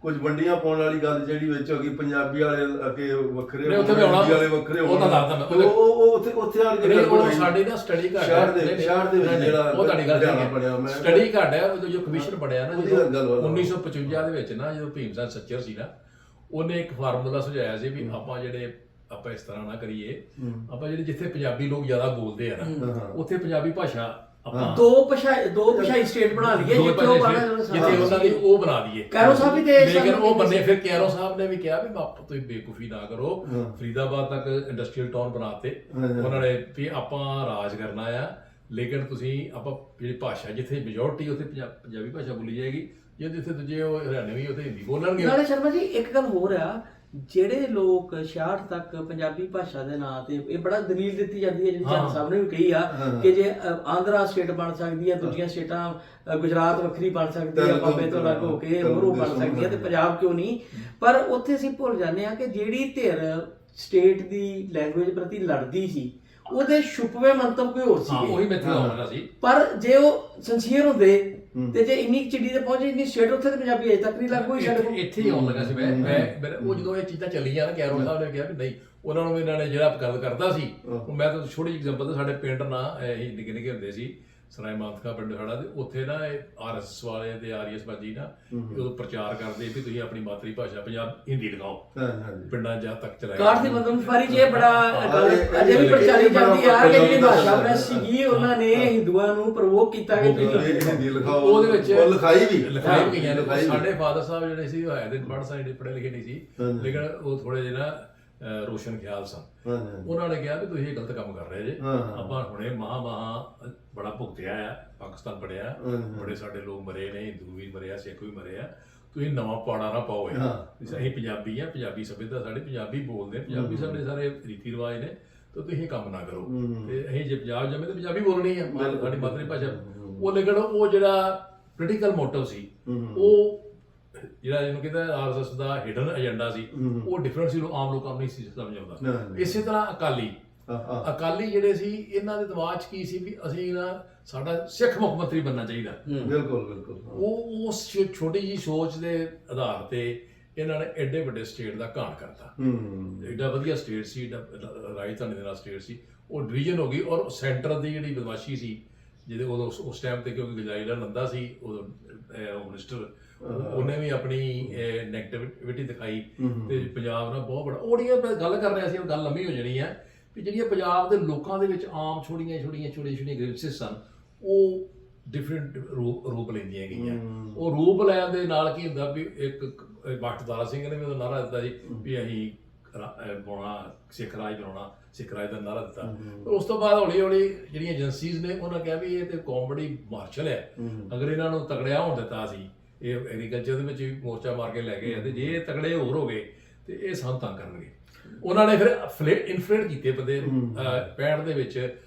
ਕੁਝ ਵੰਡੀਆਂ ਪਾਉਣ ਵਾਲੀ ਗੱਲ ਜਿਹੜੀ ਵਿੱਚ ਹੋ ਗਈ ਪੰਜਾਬੀ ਵਾਲੇ ਅੱਗੇ ਵੱਖਰੇ ਨਹੀਂ, ਉੱਥੇ ਵੀ ਆਉਣਾ। ਹਿੰਦੀ ਵਾਲੇ ਵੱਖਰੇ ਉਹ ਤਾਂ ਦੱਸਦਾ ਮੈਂ, ਉਹ ਉਹ ਉਹ ਉੱਥੇ ਉੱਥੇ ਆ ਕੇ ਨਹੀਂ, ਉਹ। ਸਾਡੇ ਨਾ ਸਟੱਡੀ ਘੱਟ ਸ਼ਹਿਰ ਦੇ ਨਹੀਂ, ਨਹੀਂ, ਸ਼ਹਿਰ ਦੇ ਵਿੱਚ ਨਹੀਂ, ਨਹੀਂ, ਜਿਹੜਾ ਉਹ ਤੁਹਾਡੀ ਗੱਲ ਬਣਿਆ ਹੈ ਮੈਂ ਸਟੱਡੀ ਘੱਟ ਹੈ ਉਦੋਂ ਜੋ ਕਮਿਸ਼ਨ ਬਣਿਆ ਨਾ ਉਹਦੀ ਜਦੋਂ ਗੱਲ ਵੱਲ। 1955 ਦੇ ਵਿੱਚ ਨਾ ਜਦੋਂ ਭੀਮ ਸਿੰਘ ਸੱਚਰ ਸੀ ਨਾ ਉਹਨੇ ਇੱਕ ਫਾਰਮੂਲਾ ਸੁਝਾਇਆ ਸੀ ਵੀ ਆਪਾਂ ਜਿਹੜੇ ਆਪਾਂ ਇਸ ਤਰ੍ਹਾਂ ਨਾ ਕਰੀਏ ਆਪਾਂ ਜਿਹੜੇ ਜਿੱਥੇ ਪੰਜਾਬੀ ਲੋਕ ਜ਼ਿਆਦਾ ਬੋਲਦੇ ਆ ਨਾ। ਉੱਥੇ ਪੰਜਾਬੀ ਭਾਸ਼ਾ ਆਪਾਂ ਦੋ ਭਾਸ਼ਾ ਦੋ ਭਾਸ਼ਾਈ ਸਟੇਟ ਬਣਾ ਲਈਏ ਦੋ ਜਿੱਥੇ ਉਹ ਬਣਾ ਜਿੱਥੇ ਉਹਨਾਂ ਦੀ ਉਹ ਬਣਾ ਦਈਏ ਕੈਰੋ ਸਾਹਿਬ ਵੀ ਤੇ ਇਸ ਲੇਕਿਨ ਉਹ ਬੰਨੇ ਫਿਰ ਕੈਰੋ ਸਾਹਿਬ ਨੇ ਵੀ ਕਿਹਾ ਵੀ ਆਪ ਤੁਸੀਂ ਬੇਕੂਫੀ ਨਾ ਕਰੋ। ਹਾਂ। ਫਰੀਦਾਬਾਦ ਤੱਕ ਇੰਡਸਟਰੀਅਲ ਟਾਊਨ ਬਣਾਤੇ। ਹਾਂ, ਹਾਂ। ਉਹਨਾਂ ਨੇ ਵੀ ਆਪਾਂ ਰਾਜ ਕਰਨਾ ਆ ਲੇਕਿਨ ਤੁਸੀਂ ਆਪਾਂ ਜਿਹੜੀ ਭਾਸ਼ਾ ਜਿੱਥੇ ਮੈਜੋਰਟੀ ਉੱਥੇ ਪੰਜਾ- ਪੰਜਾਬੀ ਭਾਸ਼ਾ ਬੋਲੀ ਜਾਏਗੀ ਜੇ ਜਿੱਥੇ ਦੂਜੇ ਉਹ ਹਰਿਆਣਵੀ ਉੱਥੇ ਹਿੰਦੀ ਬੋਲਣਗੇ। ਨਾਲੇ ਸ਼ਰਮਾ ਜੀ ਇੱਕ ਗੱਲ ਹੋਰ ਆ ਜਿਹੜੇ ਲੋਕ 66 ਤੱਕ ਪੰਜਾਬੀ ਭਾਸ਼ਾ ਦੇ ਨਾਂ ਤੇ ਇਹ ਬੜਾ ਦਲੀਲ ਦਿੱਤੀ ਜਾਂਦੀ ਹੈ ਜਿਹੜੀ। ਚੰਦ ਸਾਹਿਬ ਨੇ ਵੀ ਕਹੀ ਆ। ਕਿ ਜੇ ਆਂਧਰਾ ਸਟੇਟ ਬਣ ਸਕਦੀ ਹੈ ਦੂਜੀਆਂ ਸਟੇਟਾਂ ਗੁਜਰਾਤ ਵੱਖਰੀ ਬਣ ਸਕਦੀ ਹੈ ਬਾਬੇ ਤੋਂ ਲੱਗ ਹੋ ਕੇ ਹੋਰ ਬਣ ਸਕਦੀ ਹੈ ਤੇ ਪੰਜਾਬ ਕਿਉਂ ਨਹੀਂ ਪਰ ਉੱਥੇ ਅਸੀਂ ਭੁੱਲ ਜਾਂਦੇ ਆ ਕਿ ਜਿਹੜੀ ਧਿਰ ਸਟੇਟ ਦੀ ਲੈਂਗੁਏਜ ਪ੍ਰਤੀ ਲੜਦੀ ਸੀ ਉਹਦੇ ਛੁਪਵੇਂ ਮੰਤਵ ਕੋਈ ਹੋਰ ਹਾਂ ਉਹੀ ਸੀ ਮੈਂ ਆਉਣਾ ਸੀ ਪਰ ਜੇ ਉਹ ਸਿੰਸੀਅਰ ਹੁੰਦੇ। ਤੇ ਜੇ ਇੰਨੀ ਚਿੱਡੀ ਤੇ ਪਹੁੰਚੇ ਇੰਨੀ ਸਟੇਟ ਉੱਥੇ ਤੇ ਪੰਜਾਬੀ ਅਜੇ ਤੱਕ ਨਹੀਂ ਲੱਗ ਹੋਈ ਸਾਡੇ ਕੋਲ ਇੱਥੇ ਇੱਥੇ ਹੀ ਆਉਣ ਲੱਗਾ ਸੀ ਮੈਂ। ਮੈਂ ਮੈਂ- ਉਹ ਜਦੋਂ ਇਹ ਚੀਜ਼ਾਂ ਚੱਲੀਆਂ ਨਾ ਕੈਰੋ ਸਾਹਿਬ ਨੇ ਕਿਹਾ ਵੀ ਨਹੀਂ ਉਹਨਾਂ ਨੂੰ ਵੀ ਇਹਨਾਂ ਨੇ ਜਿਹੜਾ ਗੱਲ ਕਰਦਾ ਸੀ ਉਹ ਮੈਂ ਤਾਂ ਛੋਟੀ ਜਿਹੀ ਐਗਜ਼ਾਮਪਲ ਸਾਡੇ ਪਿੰਡ ਨਾ ਇਹ ਨਿੱਕੇ ਨਿੱਕੇ ਹੁੰਦੇ ਸੀ ਸਰਾਏ ਮਾਨਕਾ ਪਿੰਡ ਸਾਡਾ ਤੇ ਉੱਥੇ ਨਾ ਇਹ ਆਰਐਸ ਵਾਲੇ ਤੇ ਆਰਐਸ ਬਾਜੀ ਨਾ ਜਦੋਂ ਪ੍ਰਚਾਰ ਕਰਦੇ ਵੀ ਤੁਸੀਂ ਆਪਣੀ ਮਾਤਰੀ ਭਾਸ਼ਾ ਪੰਜਾਬ ਹਿੰਦੀ ਲਿਖਾਓ। ਹਾਂ ਹਾਂ ਜੀ। ਪਿੰਡਾਂ ਜਾਂ ਤੱਕ ਚਲਾਇਆ। ਕਾਠ ਦੀ ਮਦਮਫਾਰੀ ਚ ਇਹ ਬੜਾ ਅਜੇ ਵੀ ਪ੍ਰਚਾਰੀ ਜਾਂਦੀ ਆ ਕਿ ਜਿਹੜੀ ਭਾਸ਼ਾ ਪ੍ਰੈਸ ਸੀਗੀ ਉਹਨਾਂ ਨੇ ਹਿੰਦੂਆਂ ਨੂੰ ਪ੍ਰਵੋਕ ਕੀਤਾ ਕਿ ਇਹ ਤੁਸੀਂ ਹਿੰਦੀ ਲਿਖਾਓ। ਉਹਦੇ ਵਿੱਚ ਉਹ ਲਿਖਾਈ ਵੀ। ਲਿਖਾਈ ਵੀ ਲਿਖਾਈ। ਸਾਡੇ ਫਾਦਰ ਸਾਹਿਬ ਜਿਹੜੇ ਸੀ ਉਹ ਹੈ ਦੇ ਪੜ੍ਹ ਸਾਡੇ ਪੜ੍ਹੇ ਲਿਖੇ ਨਹੀਂ ਸੀ। ਹਾਂਜੀ। ਲੇਕਿਨ ਉਹ ਥੋੜੇ ਜਿਹੇ ਨਾ ਅਹ, ਰੋਸ਼ਨ ਖਿਆਲ ਸਨ ਹਾਂ ਹਾਂ ਉਹਨਾਂ ਨੇ ਕਿਹਾ ਵੀ ਤੁਸੀਂ ਇਹ ਗਲਤ ਕੰਮ ਕਰ ਰਹੇ ਜੇ ਹਾਂ, ਹਾਂ। ਆਪਾਂ ਹੁਣੇ ਮਹਾ ਮਹਾ ਬੜਾ ਭੁਗਤਿਆ ਆ ਪਾਕਿਸਤਾਨ ਹਾਂ, ਹਾਂ। ਬੜੇ ਸਾਡੇ ਲੋਕ ਮਰੇ ਨੇ ਹਿੰਦੂ ਵੀ ਮਰੇ ਆ ਸਿੱਖ ਵੀ ਮਰੇ ਆ ਤੁਸੀਂ ਨਵਾਂ ਪਾੜਾ ਨਾ ਪਾਓ ਇਹ ਹਾਂ। ਅਸੀਂ ਪੰਜਾਬੀ ਆ ਪੰਜਾਬੀ ਸਭਿਅਤਾ ਸਾਡੇ ਪੰਜਾਬੀ ਬੋਲਦੇ ਆ ਪੰਜਾਬੀ ਸਾਡੇ ਸਾਰੇ ਰੀਤੀ ਰਿਵਾਜ ਨੇ ਤਾਂ ਤੁਸੀਂ ਇਹ ਕੰਮ ਨਾ ਕਰੋ। ਤੇ ਅਸੀਂ ਜੇ ਪੰਜਾਬ ਜੰਮੇ ਤਾਂ ਪੰਜਾਬੀ ਬੋਲਣੀ ਆ ਮਾਂ-। ਸਾਡੀ ਮਾਤਰੀ ਭਾਸ਼ਾ ਉਹ ਲੇਕਿਨ ਉਹ ਜਿਹੜਾ ਪੋਲੀਟੀਕਲ ਮੋਟਿਵ ਸੀ। ਉਹ ਜਿਹੜਾ ਇਹਨੂੰ ਕਹਿੰਦਾ ਆਰਐਸਐਸ ਦਾ ਹਿਡਨ ਏਜੰਡਾ ਸੀ। ਉਹ ਡਿਫਰੈਂਟ ਸੀ ਉਹ ਆਮ ਲੋਕਾਂ ਨੂੰ ਨਹੀਂ ਸੀ ਸਮਝ ਆਉਂਦਾ। ਇਸੇ ਤਰ੍ਹਾਂ ਅਕਾਲੀ। ਅਕਾਲੀ ਜਿਹੜੇ ਸੀ ਇਹਨਾਂ ਦੇ ਦਿਮਾਗ 'ਚ ਕੀ ਸੀ ਵੀ ਅਸੀਂ ਨਾ ਸਾਡਾ ਸਿੱਖ ਮੁੱਖ ਮੰਤਰੀ ਬਣਨਾ ਚਾਹੀਦਾ। ਬਿਲਕੁਲ ਬਿਲਕੁਲ। ਉਹ ਉਸ ਛੋਟੀ ਜੀ ਸੋਚ ਦੇ ਆਧਾਰ ਤੇ ਇਹਨਾਂ ਨੇ ਐਡੇ ਵੱਡੇ ਸਟੇਟ ਦਾ ਘਾਣ ਕਰਤਾ। ਹੂੰ। ਐਡਾ ਵਧੀਆ ਸਟੇਟ ਸੀ ਐਡਾ ਰਾਜਧਾਨੀ ਦੇ ਨਾਲ ਸਟੇਟ ਸੀ। ਉਹ ਡਿਵੀਜ਼ਨ ਹੋ ਗਈ ਔਰ ਸੈਂਟਰ ਦੀ ਜਿਹੜੀ ਬਦਮਾਸ਼ੀ ਸੀ ਜਿਹਦੇ ਉਦੋਂ ਉਸ- ਟਾਈਮ ਤੇ ਕਿਉਂਕਿ ਗਜਾਈਲਾ ਨੰਦਾ ਸੀ ਉਦੋਂ ਮਿਨਿਸਟਰ ਉਹਨੇ ਵੀ ਆਪਣੀ ਨੈਗੇਟਿਵਿਟੀ ਦਿਖਾਈ ਤੇ ਪੰਜਾਬ ਨਾਲ ਬਹੁਤ ਬੜਾ ਉਹੜੀਆਂ ਗੱਲ ਕਰ ਰਿਹਾ ਸੀ ਉਹ ਗੱਲ ਲੰਮੀ ਹੋ ਜਾਣੀ ਹੈ ਵੀ ਜਿਹੜੀਆਂ ਪੰਜਾਬ ਦੇ ਲੋਕਾਂ ਦੇ ਵਿੱਚ ਆਮ ਛੋੜੀਆਂ ਛੋੜੀਆਂ ਛੋਟੀਆਂ ਛੋਟੀਆਂ ਗ੍ਰਿਵਸਿਸ ਸਨ ਉਹ ਡਿਫਰੈਂਟ ਰੂਪ ਲੈਂਦੀਆਂ ਗਈਆਂ। ਉਹ ਰੂਪ ਲੈਣ ਦੇ ਨਾਲ ਕੀ ਹੁੰਦਾ ਵੀ ਇੱਕ ਡਾਕਟਰ ਦਾਰਾ ਸਿੰਘ ਨੇ ਵੀ ਉਹਦਾ ਨਾਰਾ ਦਿੱਤਾ ਸੀ ਵੀ ਅਸੀਂ ਬਣਾਉਣਾ ਸਿੱਖ ਰਾਜ ਬਣਾਉਣਾ ਸਿੱਖ ਰਾਜ ਦਾ ਨਾਰਾ ਦਿੱਤਾ। ਪਰ ਉਸ ਤੋਂ ਬਾਅਦ ਹੌਲੀ ਹੌਲੀ ਜਿਹੜੀਆਂ ਏਜੰਸੀਜ਼ ਨੇ ਉਹਨਾਂ ਕਿਹਾ ਵੀ ਇਹ ਤੇ ਕਾਮੇਡੀ ਮਾਰਸ਼ਲ ਹੈ। ਅਗਰ ਇਹਨਾਂ ਨੂੰ ਤਗੜਿਆ ਹੋਣ ਦਿੱਤਾ ਸੀ ਇਹ ਐਗਰੀਕਲਚਰ ਦੇ ਵਿੱਚ ਵੀ ਮੋਰਚਾ ਮਾਰ ਕੇ ਲੈ ਗਏ ਆ ਤੇ ਜੇ ਇਹ ਤਗੜੇ ਹੋਰ ਹੋ ਗਏ ਤੇ ਇਹ ਸਾਨੂੰ ਤੰਗ ਕਰਨਗੇ। ਉਹਨਾਂ ਨੇ ਫਿਰ ਇਨਫਲੂਐਂਟ ਕੀਤੇ ਬੰਦੇ 65 ਦੇ ਵਿੱਚ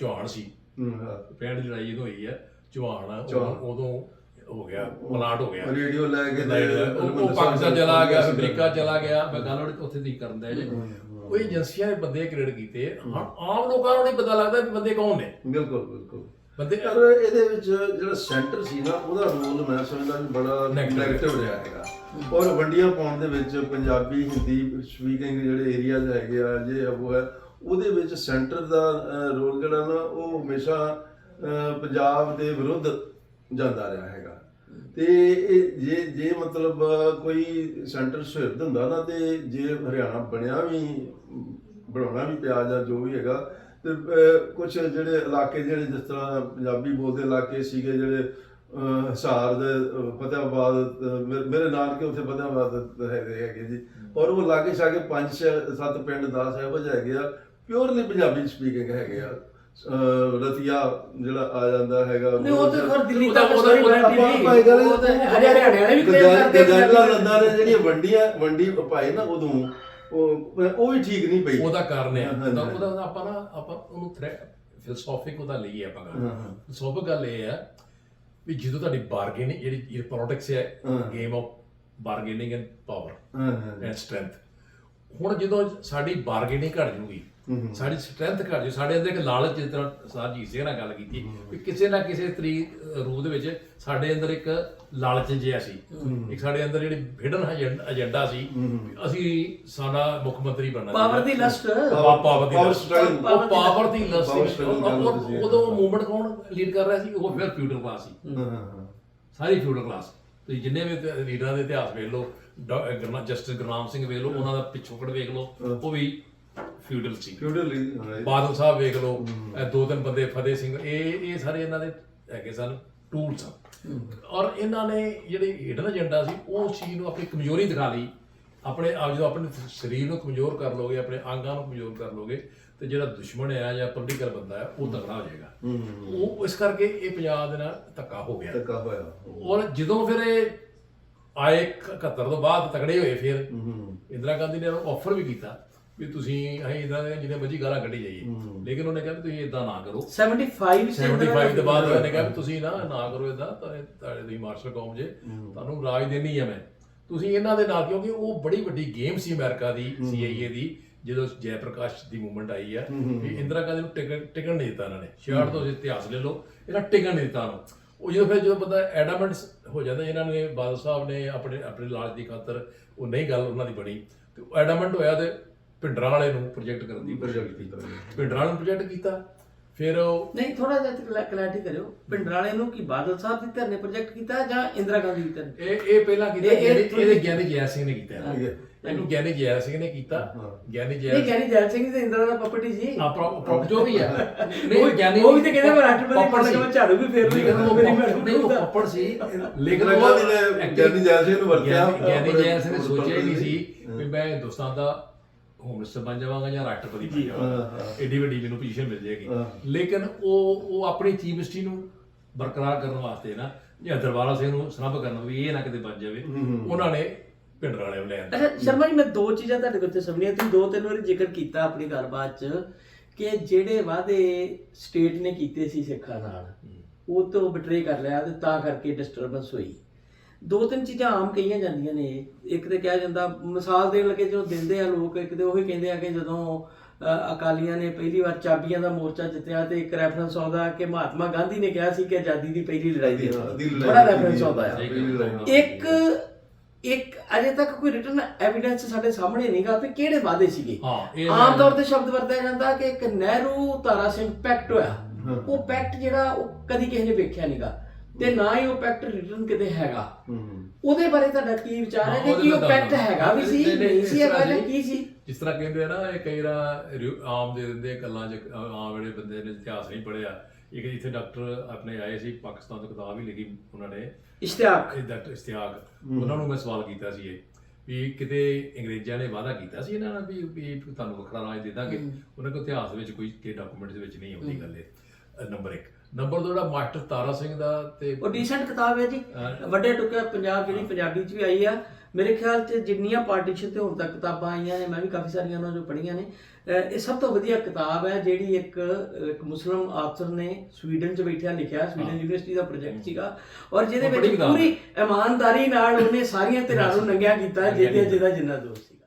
ਚੌਹਾਨ ਸੀ। ਹੂੰ। ਹਾਂ 65 ਦੀ ਲੜਾਈ ਜਦੋਂ ਹੋਈ ਹੈ ਚੌਹਾਨ। ਉਦੋਂ- ਹੋ ਗਿਆ ਪਲਾਟ ਹੋ ਗਿਆ। ਰੇਡੀਓ ਲੈ ਕੇ ਉਹ ਪਾਕਿਸਤਾਨ ਚਲਾ ਗਿਆ ਅਮਰੀਕਾ ਚਲਾ ਗਿਆ। ਮੈਂ ਗੱਲ ਉੱਥੇ ਦੀ ਕਰਨ ਦਾ ਜੇ। ਉਹ ਏਜੰਸੀਆਂ ਨੇ ਬੰਦੇ ਕ੍ਰੀਏਟ ਕੀਤੇ। ਹੁਣ ਆਮ ਲੋਕਾਂ ਨੂੰ ਨਹੀਂ ਪਤਾ ਲੱਗਦਾ ਵੀ ਬੰਦੇ ਕੌਣ ਨੇ। ਬਿਲਕੁਲ ਬਿਲਕੁਲ। ਪਰ ਇਹਦੇ ਵਿੱਚ ਜਿਹੜਾ ਸੈਂਟਰ ਸੀ ਨਾ ਉਹਦਾ ਰੋਲ ਮੈਂ ਸਮਝਦਾ ਵੀ ਬੜਾ ਨੈਗੇਟਿਵ ਰਿਹਾ ਹੈਗਾ। ਔਰ ਵੰਡੀਆਂ ਪਾਉਣ ਦੇ ਵਿੱਚ ਪੰਜਾਬੀ ਹਿੰਦੀ ਸਪੀਕਿੰਗ ਜਿਹੜੇ ਏਰੀਆਜ਼ ਹੈਗੇ ਆ ਜੇ ਉਹ ਹੈ ਉਹਦੇ ਵਿੱਚ ਸੈਂਟਰ ਦਾ ਰੋਲ ਜਿਹੜਾ ਨਾ ਉਹ ਹਮੇਸ਼ਾ ਪੰਜਾਬ ਦੇ ਵਿਰੁੱਧ ਜਾਂਦਾ ਰਿਹਾ ਹੈਗਾ। ਤੇ ਇਹ ਜੇ ਜੇ ਮਤਲਬ ਕੋਈ ਸੈਂਟਰ ਸੁਹਿਰਦ ਹੁੰਦਾ ਨਾ ਤੇ ਜੇ ਹਰਿਆਣਾ ਬਣਿਆ ਵੀ ਬਣਾਉਣਾ ਵੀ ਪਿਆ ਜਾਂ ਜੋ ਵੀ ਹੈਗਾ ਤੇ ਕੁਝ ਜਿਹੜੇ ਇਲਾਕੇ ਜਿਹੜੇ ਜਿਸ ਤਰ੍ਹਾਂ ਪੰਜਾਬੀ ਬੋਲਦੇ ਇਲਾਕੇ ਸੀਗੇ ਜਿਹੜੇ ਹਿਸਾਰ ਦੇ ਫਤਿਹਾਬਾਦ ਮੇਰੇ ਨਾਨਕੇ ਉੱਥੇ ਫਤਿਹਾਬਾਦ ਹੈਗੇ ਹੈਗੇ ਜੀ। ਔਰ ਉਹ ਲਾਗੇ ਛਾਗੇ ਪੰਜ ਛੇ ਸੱਤ ਪਿੰਡ 10 ਇਹੋ ਜਿਹੇ ਹੈਗੇ ਆ ਪਿਓਰਲੀ ਪੰਜਾਬੀ ਸਪੀਕਿੰਗ ਹੈਗੇ ਆ। ਰਤੀਆ ਜਿਹੜਾ ਆ ਜਾਂਦਾ ਹੈਗਾ ਨਹੀਂ ਉਹ ਤਾਂ ਖਰ ਦਿੱਲੀ ਤੱਕ ਉਹਦਾ- ਸਾਰੀ ਉਹ ਤਾਂ ਹਰਿਆਣੇ ਵਾਲੇ ਵੀ claim ਕਰਦੇ ਲੰਦਾ ਨੇ ਜਿਹੜੀਆਂ ਵੰਡੀਆਂ ਵੰਡੀ ਪਾਈ ਨਾ ਉਦੋਂ ਉਹ ਉਹ ਵੀ ਠੀਕ ਨਹੀਂ ਪਈ ਉਹਦਾ ਕਾਰਨ ਹੈ ਹਾਂ, ਉਹਦਾ ਹਾਂ। ਉਹਦਾ ਆਪਾਂ ਨਾ ਆਪਾਂ ਉਹਨੂੰ ਫਿਲਸੂਫਿਕ ਉਹਦਾ ਲਈਏ ਆਪਾਂ ਗੱਲ ਹਾਂ, ਹਾਂ। ਫਿਲਸੂਫਿਕ ਗੱਲ ਇਹ ਹੈ ਵੀ ਜਦੋਂ ਤੁਹਾਡੀ ਬਾਰਗੇਨਿੰਗ ਜਿਹੜੀ ਇਹ ਪੋਲਿਟਿਕਸ ਹੈ ਹਾਂ। Game of bargaining and power ਹਾਂ ਹਾਂ ਐਂਡ ਸਟਰੈਂਥ ਹੁਣ ਜਦੋਂ ਸਾਡੀ ਬਾਰਗੇਨਿੰਗ ਘਟ ਜੂਗੀ ਸਾਡੀ ਸਟਰੈਂਥ ਘਟ ਜੂ ਸਾਡੇ ਅੰਦਰ ਇੱਕ ਲਾਲਚ ਜਿਸ ਤਰ੍ਹਾਂ ਸਰਜੀਤ ਸਿੰਘ ਨਾਲ ਗੱਲ ਕੀਤੀ ਵੀ ਕਿਸੇ ਨਾ ਕਿਸੇ ਤਰੀ ਰੂਪ ਦੇ ਵਿੱਚ ਸਾਡੇ ਅੰਦਰ ਇੱਕ ਲਾਲਚ ਜਿਹਾ ਸੀ। ਇੱਕ ਸਾਡੇ ਅੰਦਰ ਜਿਹੜੀ ਹਿਡਨ ਏਜੰਡਾ ਸੀ ਅਸੀਂ ਸਾਡਾ ਮੁੱਖ ਮੰਤਰੀ ਬਣਨਾ ਪਾਵਰ ਦੀ ਲਸਟ ਪਾਵਰ ਦੀ। ਉਹ ਪਾਵਰ ਦੀ ਲਸਟ। ਉਦੋਂ ਮੂਵਮੈਂਟ ਕੌਣ ਲੀਡ ਕਰ ਰਿਹਾ ਸੀ? ਉਹ ਫਿਰ ਫਿਊਡਲ ਕਲਾਸ ਸੀ। ਸਾਰੀ ਫਿਊਡਲ ਕਲਾਸ ਤੁਸੀਂ ਜਿੰਨੇ ਵੀ ਲੀਡਰਾਂ ਦੇ ਇਤਿਹਾਸ ਵੇਖ ਲਓ ਜਸਟਿਸ ਗੁਰਨਾਮ ਸਿੰਘ ਵੇਖ ਲਓ ਉਹਨਾਂ ਦਾ ਪਿਛੋਕੜ ਵੇਖ ਲਓ ਉਹ ਵੀ ਫਿਊਡਲ ਸੀ। ਫਿਊਡਲੀ ਬਾਦਲ ਸਾਹਿਬ ਵੇਖ ਲਓ ਇਹ ਦੋ ਤਿੰਨ ਬੰਦੇ ਫਤਿਹ ਸਿੰਘ ਇਹ ਇਹ ਸਾਰੇ ਇਹਨਾਂ ਦੇ ਹੈਗੇ ਸਨ ਟੂਲਸ ਔਰ ਇਹਨਾਂ ਨੇ ਜਿਹੜੇ ਹਿਡਨ ਏਜੰਡਾ ਸੀ ਉਹ ਚੀਜ਼ ਨੂੰ ਆਪਣੀ ਕਮਜ਼ੋਰੀ ਦਿਖਾ ਲਈ। ਆਪਣੇ ਆਪ ਜਦੋਂ ਆਪਣੇ ਸਰੀਰ ਨੂੰ ਕਮਜ਼ੋਰ ਕਰ ਲੋਗੇ ਆਪਣੇ ਅੰਗਾਂ ਨੂੰ ਕਮਜ਼ੋਰ ਕਰ ਲੋਗੇ ਤੇ ਜਿਹੜਾ ਦੁਸ਼ਮਣ ਹੈ ਜਾਂ ਪੋਲੀਟੀਕਲ ਬੰਦਾ ਹੈ ਉਹ ਤਗੜਾ ਹੋ ਜਾਏਗਾ। ਉਹ ਇਸ ਕਰਕੇ ਇਹ ਪੰਜਾਬ ਦੇ ਨਾਲ ਧੱਕਾ ਹੋ ਗਿਆ। ਤੱਕਾ ਹੋਇਆ। ਔਰ ਜਦੋਂ ਫਿਰ ਇਹ ਆਏ 71 ਤੋਂ ਬਾਅਦ ਤਕੜੇ ਹੋਏ ਫਿਰ ਇੰਦਰਾ ਗਾਂਧੀ ਨੇ ਆਫਰ ਵੀ ਕੀਤਾ। ਵੀ ਤੁਸੀਂ ਅਸੀਂ ਇਦਾਂ ਦੇ ਜਿਹਨੇ ਮਰਜ਼ੀ ਗਾਲਾਂ ਕੱਢੀ ਜਾਈਏ। ਲੇਕਿਨ ਉਹਨੇ ਕਿਹਾ ਵੀ ਤੁਸੀਂ ਇਦਾਂ ਨਾ ਕਰੋ। 75 ਚ 75 ਤੋਂ ਬਾਅਦ ਉਹਨੇ ਕਿਹਾ ਵੀ ਤੁਸੀਂ ਨਾ ਨਾ ਕਰੋ ਇਦਾਂ ਤੁਹਾਡੇ ਤੁਸੀਂ ਮਾਰਸ਼ਲ ਕੌਮ ਜੇ। ਤੁਹਾਨੂੰ ਰਾਜ ਦੇਣੀ ਹੈ ਮੈਂ। ਤੁਸੀਂ ਇਹਨਾਂ ਦੇ ਨਾਲ ਕਿਉਂਕਿ ਉਹ ਬੜੀ ਵੱਡੀ ਗੇਮ ਸੀ ਅਮਰੀਕਾ ਦੀ CIA ਦੀ ਜਦੋਂ ਜੈ ਪ੍ਰਕਾਸ਼ ਦੀ ਮੂਵਮੈਂਟ ਆਈ ਆ। ਵੀ ਇੰਦਰਾ ਗਾਂਧੀ ਨੂੰ ਟਿਕਣ ਟਿਕਣ ਨਹੀਂ ਦਿੱਤਾ ਇਹਨਾਂ ਨੇ। 66 ਤੋਂ ਇਤਿਹਾਸ ਲੈ ਲਓ। ਇਹਨਾਂ ਟਿਕਣ ਨਹੀਂ ਦਿੱਤਾ ਉਹਨੂੰ। ਉਹ ਜਦੋਂ ਫਿਰ ਜਦੋਂ ਬੰਦਾ ਐਡਾਮੈਂਟਸ ਹੋ ਜਾਂਦਾ ਇਹਨਾਂ ਨੇ ਬਾਦਲ ਸਾਹਿਬ ਨੇ ਆਪਣੇ ਆਪਣੇ ਲਾਜ ਦੀ ਖਾਤਰ ਉਹ ਨਹੀਂ ਗੱਲ ਉਹਨਾਂ ਦੀ ਬਣੀ। ਤੇ ਐਡਾਮੈਂਟ ਹੋਇਆ ਤੇ ਭਿੰਡਰਾਂ ਵਾਲੇ ਨੂੰ ਪ੍ਰੋਜੈਕਟ ਕਰਨ ਦੀ ਪ੍ਰੋਜੈਕਟ ਕੀਤੀ ਭਿੰਡਰਾਂ ਨੂੰ ਪ੍ਰੋਜੈਕਟ ਕੀਤਾ ਫਿਰ ਉਹ ਨਹੀਂ ਥੋੜਾ ਜਿਹਾ ਕਲੈਰਿਟੀ ਕਰਿਓ। ਪਿੰਡਰਾਲੇ ਨੂੰ ਕੀ ਬਾਦਲ ਸਾਹਿਬ ਦੀ ਧਿਰ ਨੇ ਪ੍ਰੋਜੈਕਟ ਕੀਤਾ ਜਾਂ ਇੰਦਰਾ ਗਾਂਧੀ ਦੀ ਧਿਰ ਨੇ? ਇਹ ਇਹ ਪਹਿਲਾਂ ਕੀਤਾ ਇਹ- ਇਹ ਗਿਆਨੀ- ਥੋੜ੍ਹੀ- ਇਹਦੇ ਗਿਆਨੀ ਜੈ ਸਿੰਘ ਨੇ ਕੀਤਾ। ਹੈ। ਇਹਨੂੰ ਗਿਆਨੀ ਜੈ ਸਿੰਘ ਨੇ ਕੀਤਾ। ਗਿਆਨੀ ਜੈ ਨਹੀਂ ਗਿਆਨੀ ਜੈਲ ਸਿੰਘ ਤੇ ਇੰਦਰਾ ਦਾ ਪਪਟੀ ਸੀ। ਆ ਪ੍ਰੋਪ ਜੋ ਵੀ ਆ। ਉਹ- ਗਿਆਨੀ ਉਹ ਵੀ ਤੇ ਕਹਿੰਦੇ ਮੈਂ ਰਾਸ਼ਟਰਪਤੀ ਪੱਪੜ ਬਣ ਕੇ ਝਾੜੂ ਵੀ ਫੇਰ ਪੱਪੜ- ਮੈਡਮ ਨਹੀਂ ਉਹ। ਪੱਪੜ ਸੀ। ਲੇਕਿਨ ਉਹ ਗਿਆਨੀ ਜੈ ਸਿੰਘ ਨੂੰ ਵਰਤਿਆ। ਗਿਆਨੀ- ਗਿਆਨੀ ਆਪਣੇ ਜੈ ਸਿੰਘ ਨੇ ਸੋਚਿਆ ਹੀ ਨਹੀਂ ਸੀ ਵੀ ਮੈਂ ਹਿੰਦੁਸਤਾਨ ਦਾ ਹੋਮ ਮਿਨਿਸਟਰ ਬਣ ਜਾਵਾਂਗਾ ਜਾਂ ਰਾਸ਼ਟਰਪਤੀ ਬਣ ਜਾਵਾਂਗਾ। ਏਡੀ ਵੱਡੀ ਮੈਨੂੰ ਪੋਜੀਸ਼ਨ ਮਿਲ ਜਾਏਗੀ। ਲੇਕਿਨ ਉਹ ਉਹ ਆਪਣੀ ਚੀਫ ਮਿਨਿਸਟਰੀ ਨੂੰ ਬਰਕਰਾਰ ਕਰਨ ਵਾਸਤੇ ਨਾ ਜਾਂ ਦਰਬਾਰਾ ਸਿੰਘ ਨੂੰ ਸਨੱਬ ਕਰਨ ਵੀ ਇਹ ਨਾ ਕਿਤੇ ਬਣ ਜਾਵੇ ਉਹਨਾਂ ਨੇ ਪਿੰਡਰ ਵਾਲੇ ਨੂੰ ਲੈ ਆਂਦਾ। ਅੱਛਾ ਸ਼ਰਮਾ ਜੀ ਮੈਂ ਦੋ ਚੀਜ਼ਾਂ ਤੁਹਾਡੇ ਕੋਲ ਤੇ ਸੁਣੀਆਂ ਤੁਸੀਂ ਦੋ ਤਿੰਨ ਵਾਰੀ ਜ਼ਿਕਰ ਕੀਤਾ ਆਪਣੀ ਗੱਲਬਾਤ 'ਚ ਕਿ ਜਿਹੜੇ ਵਾਅਦੇ ਸਟੇਟ ਨੇ ਕੀਤੇ ਸੀ ਸਿੱਖਾਂ ਨਾਲ ਉਹ ਤੋਂ ਬਿਟਰੇ ਕਰ ਲਿਆ ਤੇ ਤਾਂ ਕਰਕੇ ਡਿਸਟਰਬੈਂਸ ਹੋਈ। ਦੋ ਤਿੰਨ ਚੀਜ਼ਾਂ ਆਮ ਕਹੀਆਂ ਜਾਂਦੀਆਂ ਨੇ। ਇੱਕ ਤੇ ਕਿਹਾ ਜਾਂਦਾ ਮਿਸਾਲ ਦੇਣ ਲੱਗੇ ਜਦੋਂ ਦਿੰਦੇ ਆ ਲੋਕ ਇੱਕ ਤੇ ਉਹੀ ਕਹਿੰਦੇ ਆ ਕਿ ਜਦੋਂ ਅਕਾਲੀਆਂ ਨੇ ਪਹਿਲੀ ਵਾਰ ਚਾਬੀਆਂ ਦਾ ਮੋਰਚਾ ਜਿੱਤਿਆ ਤੇ ਇੱਕ ਰੈਫਰੈਂਸ ਆਉਂਦਾ ਕਿ ਮਹਾਤਮਾ ਗਾਂਧੀ ਨੇ ਕਿਹਾ ਸੀ ਕਿ ਆਜ਼ਾਦੀ ਦੀ ਪਹਿਲੀ ਲੜਾਈ ਦੇ ਬੜਾ ਰੈਫਰੈਂਸ ਆਉਂਦਾ ਆ। ਇੱਕ ਇੱਕ ਅਜੇ ਤੱਕ ਕੋਈ ਰਿਟਨ ਐਵੀਡੈਂਸ ਸਾਡੇ ਸਾਹਮਣੇ ਨਹੀਂਗਾ ਕਿ ਕਿਹੜੇ ਵਾਅਦੇ ਸੀਗੇ? ਆਮ ਤੌਰ ਤੇ ਸ਼ਬਦ ਵਰਤਿਆ ਜਾਂਦਾ ਕਿ ਇੱਕ ਨਹਿਰੂ ਤਾਰਾ ਸਿੰਘ ਪੈਕਟ ਹੋਇਆ। ਉਹ ਪੈਕਟ ਜਿਹੜਾ ਉਹ ਕਦੀ ਕਿਸੇ ਨੇ ਵੇਖਿਆ ਨਹੀਂਗਾ ਤੇ ਨਾ ਹੀ ਉਹ ਪੈਕਟ ਰਿਟਨ ਕਿਤੇ ਹੈਗਾ। ਹੂੰ। ਉਹਦੇ ਬਾਰੇ ਤੁਹਾਡਾ ਕੀ ਵਿਚਾਰ ਹੈ? ਕਿ ਉਹ ਪੈਕਟ। ਹੈਗਾ ਵੀ ਸੀ? ਨਹੀਂ, ਸੀ ਹੈਗਾ ਜਾਂ। ਕੀ ਸੀ? ਜਿਸ ਤਰ੍ਹਾਂ ਕਹਿੰਦੇ ਆ ਨਾ ਇਹ ਕਈ ਆਮ ਦੇ ਦਿੰਦੇ ਆ ਗੱਲਾਂ ਚ ਆਮ ਜਿਹੜੇ ਬੰਦੇ ਨੇ ਇਤਿਹਾਸ ਨਹੀਂ ਪੜਿਆ ਇੱਕ ਇੱਥੇ ਡਾਕਟਰ ਆਪਣੇ ਆਏ ਸੀ ਪਾਕਿਸਤਾਨ ਤੋਂ ਕਿਤਾਬ ਹੀ ਲਿਖੀ ਉਹਨਾਂ ਨੇ। ਇਸ਼ਤਿਆਕ ਇਹ ਡਾਕਟਰ ਇਸ਼ਤਿਆਕ ਉਹਨਾਂ ਨੂੰ ਮੈਂ ਸਵਾਲ ਕੀਤਾ ਸੀ ਇਹ ਵੀ ਕਿਤੇ ਅੰਗਰੇਜ਼ਾਂ ਨੇ ਵਾਅਦਾ ਕੀਤਾ ਸੀ ਇਹਨਾਂ ਨਾਲ ਵੀ ਵੀ ਤੁਹਾਨੂੰ ਵੱਖਰਾ ਰਾਜ ਦੇ ਦਾਂਗੇ? ਉਹਨਾਂ ਕੋਲ ਇਤਿਹਾਸ ਵਿੱਚ ਕੋਈ ਕਿ ਡਾਕੂਮੈਂਟ ਦੇ ਵਿੱਚ ਨਹੀਂ ਆਉਂਦੀ ਗੱਲ ਇਹ ਨੰਬਰ 1 ਨੰਬਰ ਜਿਹੜਾ ਮਾਸਟਰ ਤਾਰਾ ਸਿੰਘ ਦਾ ਤੇ ਉਹ ਡੀਸੈਂਟ ਕਿਤਾਬ ਹੈ ਜੀ। ਵੱਡੇ ਟੁੱਕੇ ਪੰਜਾਬ ਜਿਹੜੀ ਪੰਜਾਬੀ ਚ ਵੀ ਆਈ ਆ। ਮੇਰੇ ਖਿਆਲ ਚ ਜਿੰਨੀਆਂ ਪਾਰਟੀਸ਼ਨ ਤੇ ਹੁਣ ਤੱਕ ਕਿਤਾਬਾਂ ਆਈਆਂ ਨੇ ਮੈਂ ਵੀ ਕਾਫੀ ਸਾਰੀਆਂ ਉਹਨਾਂ ਚੋਂ ਪੜ੍ਹੀਆਂ ਨੇ। ਇਹ ਸਭ ਤੋਂ ਵਧੀਆ ਕਿਤਾਬ ਹੈ ਜਿਹੜੀ ਇੱਕ ਇੱਕ ਮੁਸਲਮ ਆਥਰ ਨੇ ਸਵੀਡਨ ਚ ਬੈਠਿਆ ਲਿਖਿਆ ਸਵੀਡਨ ਯੂਨੀਵਰਸਿਟੀ ਦਾ ਪ੍ਰੋਜੈਕਟ ਸੀਗਾ। ਔਰ ਜਿਹਦੇ ਵਿੱਚ ਪੂਰੀ ਇਮਾਨਦਾਰੀ ਨਾਲ ਉਹਨੇ ਸਾਰੀਆਂ ਧਿਰਾਂ ਨੂੰ ਨੰਗਿਆ ਕੀਤਾ ਜਿਹਦੇ ਜਿਹਦਾ ਜਿੰਨਾ ਦੋਸਤ ਸੀ।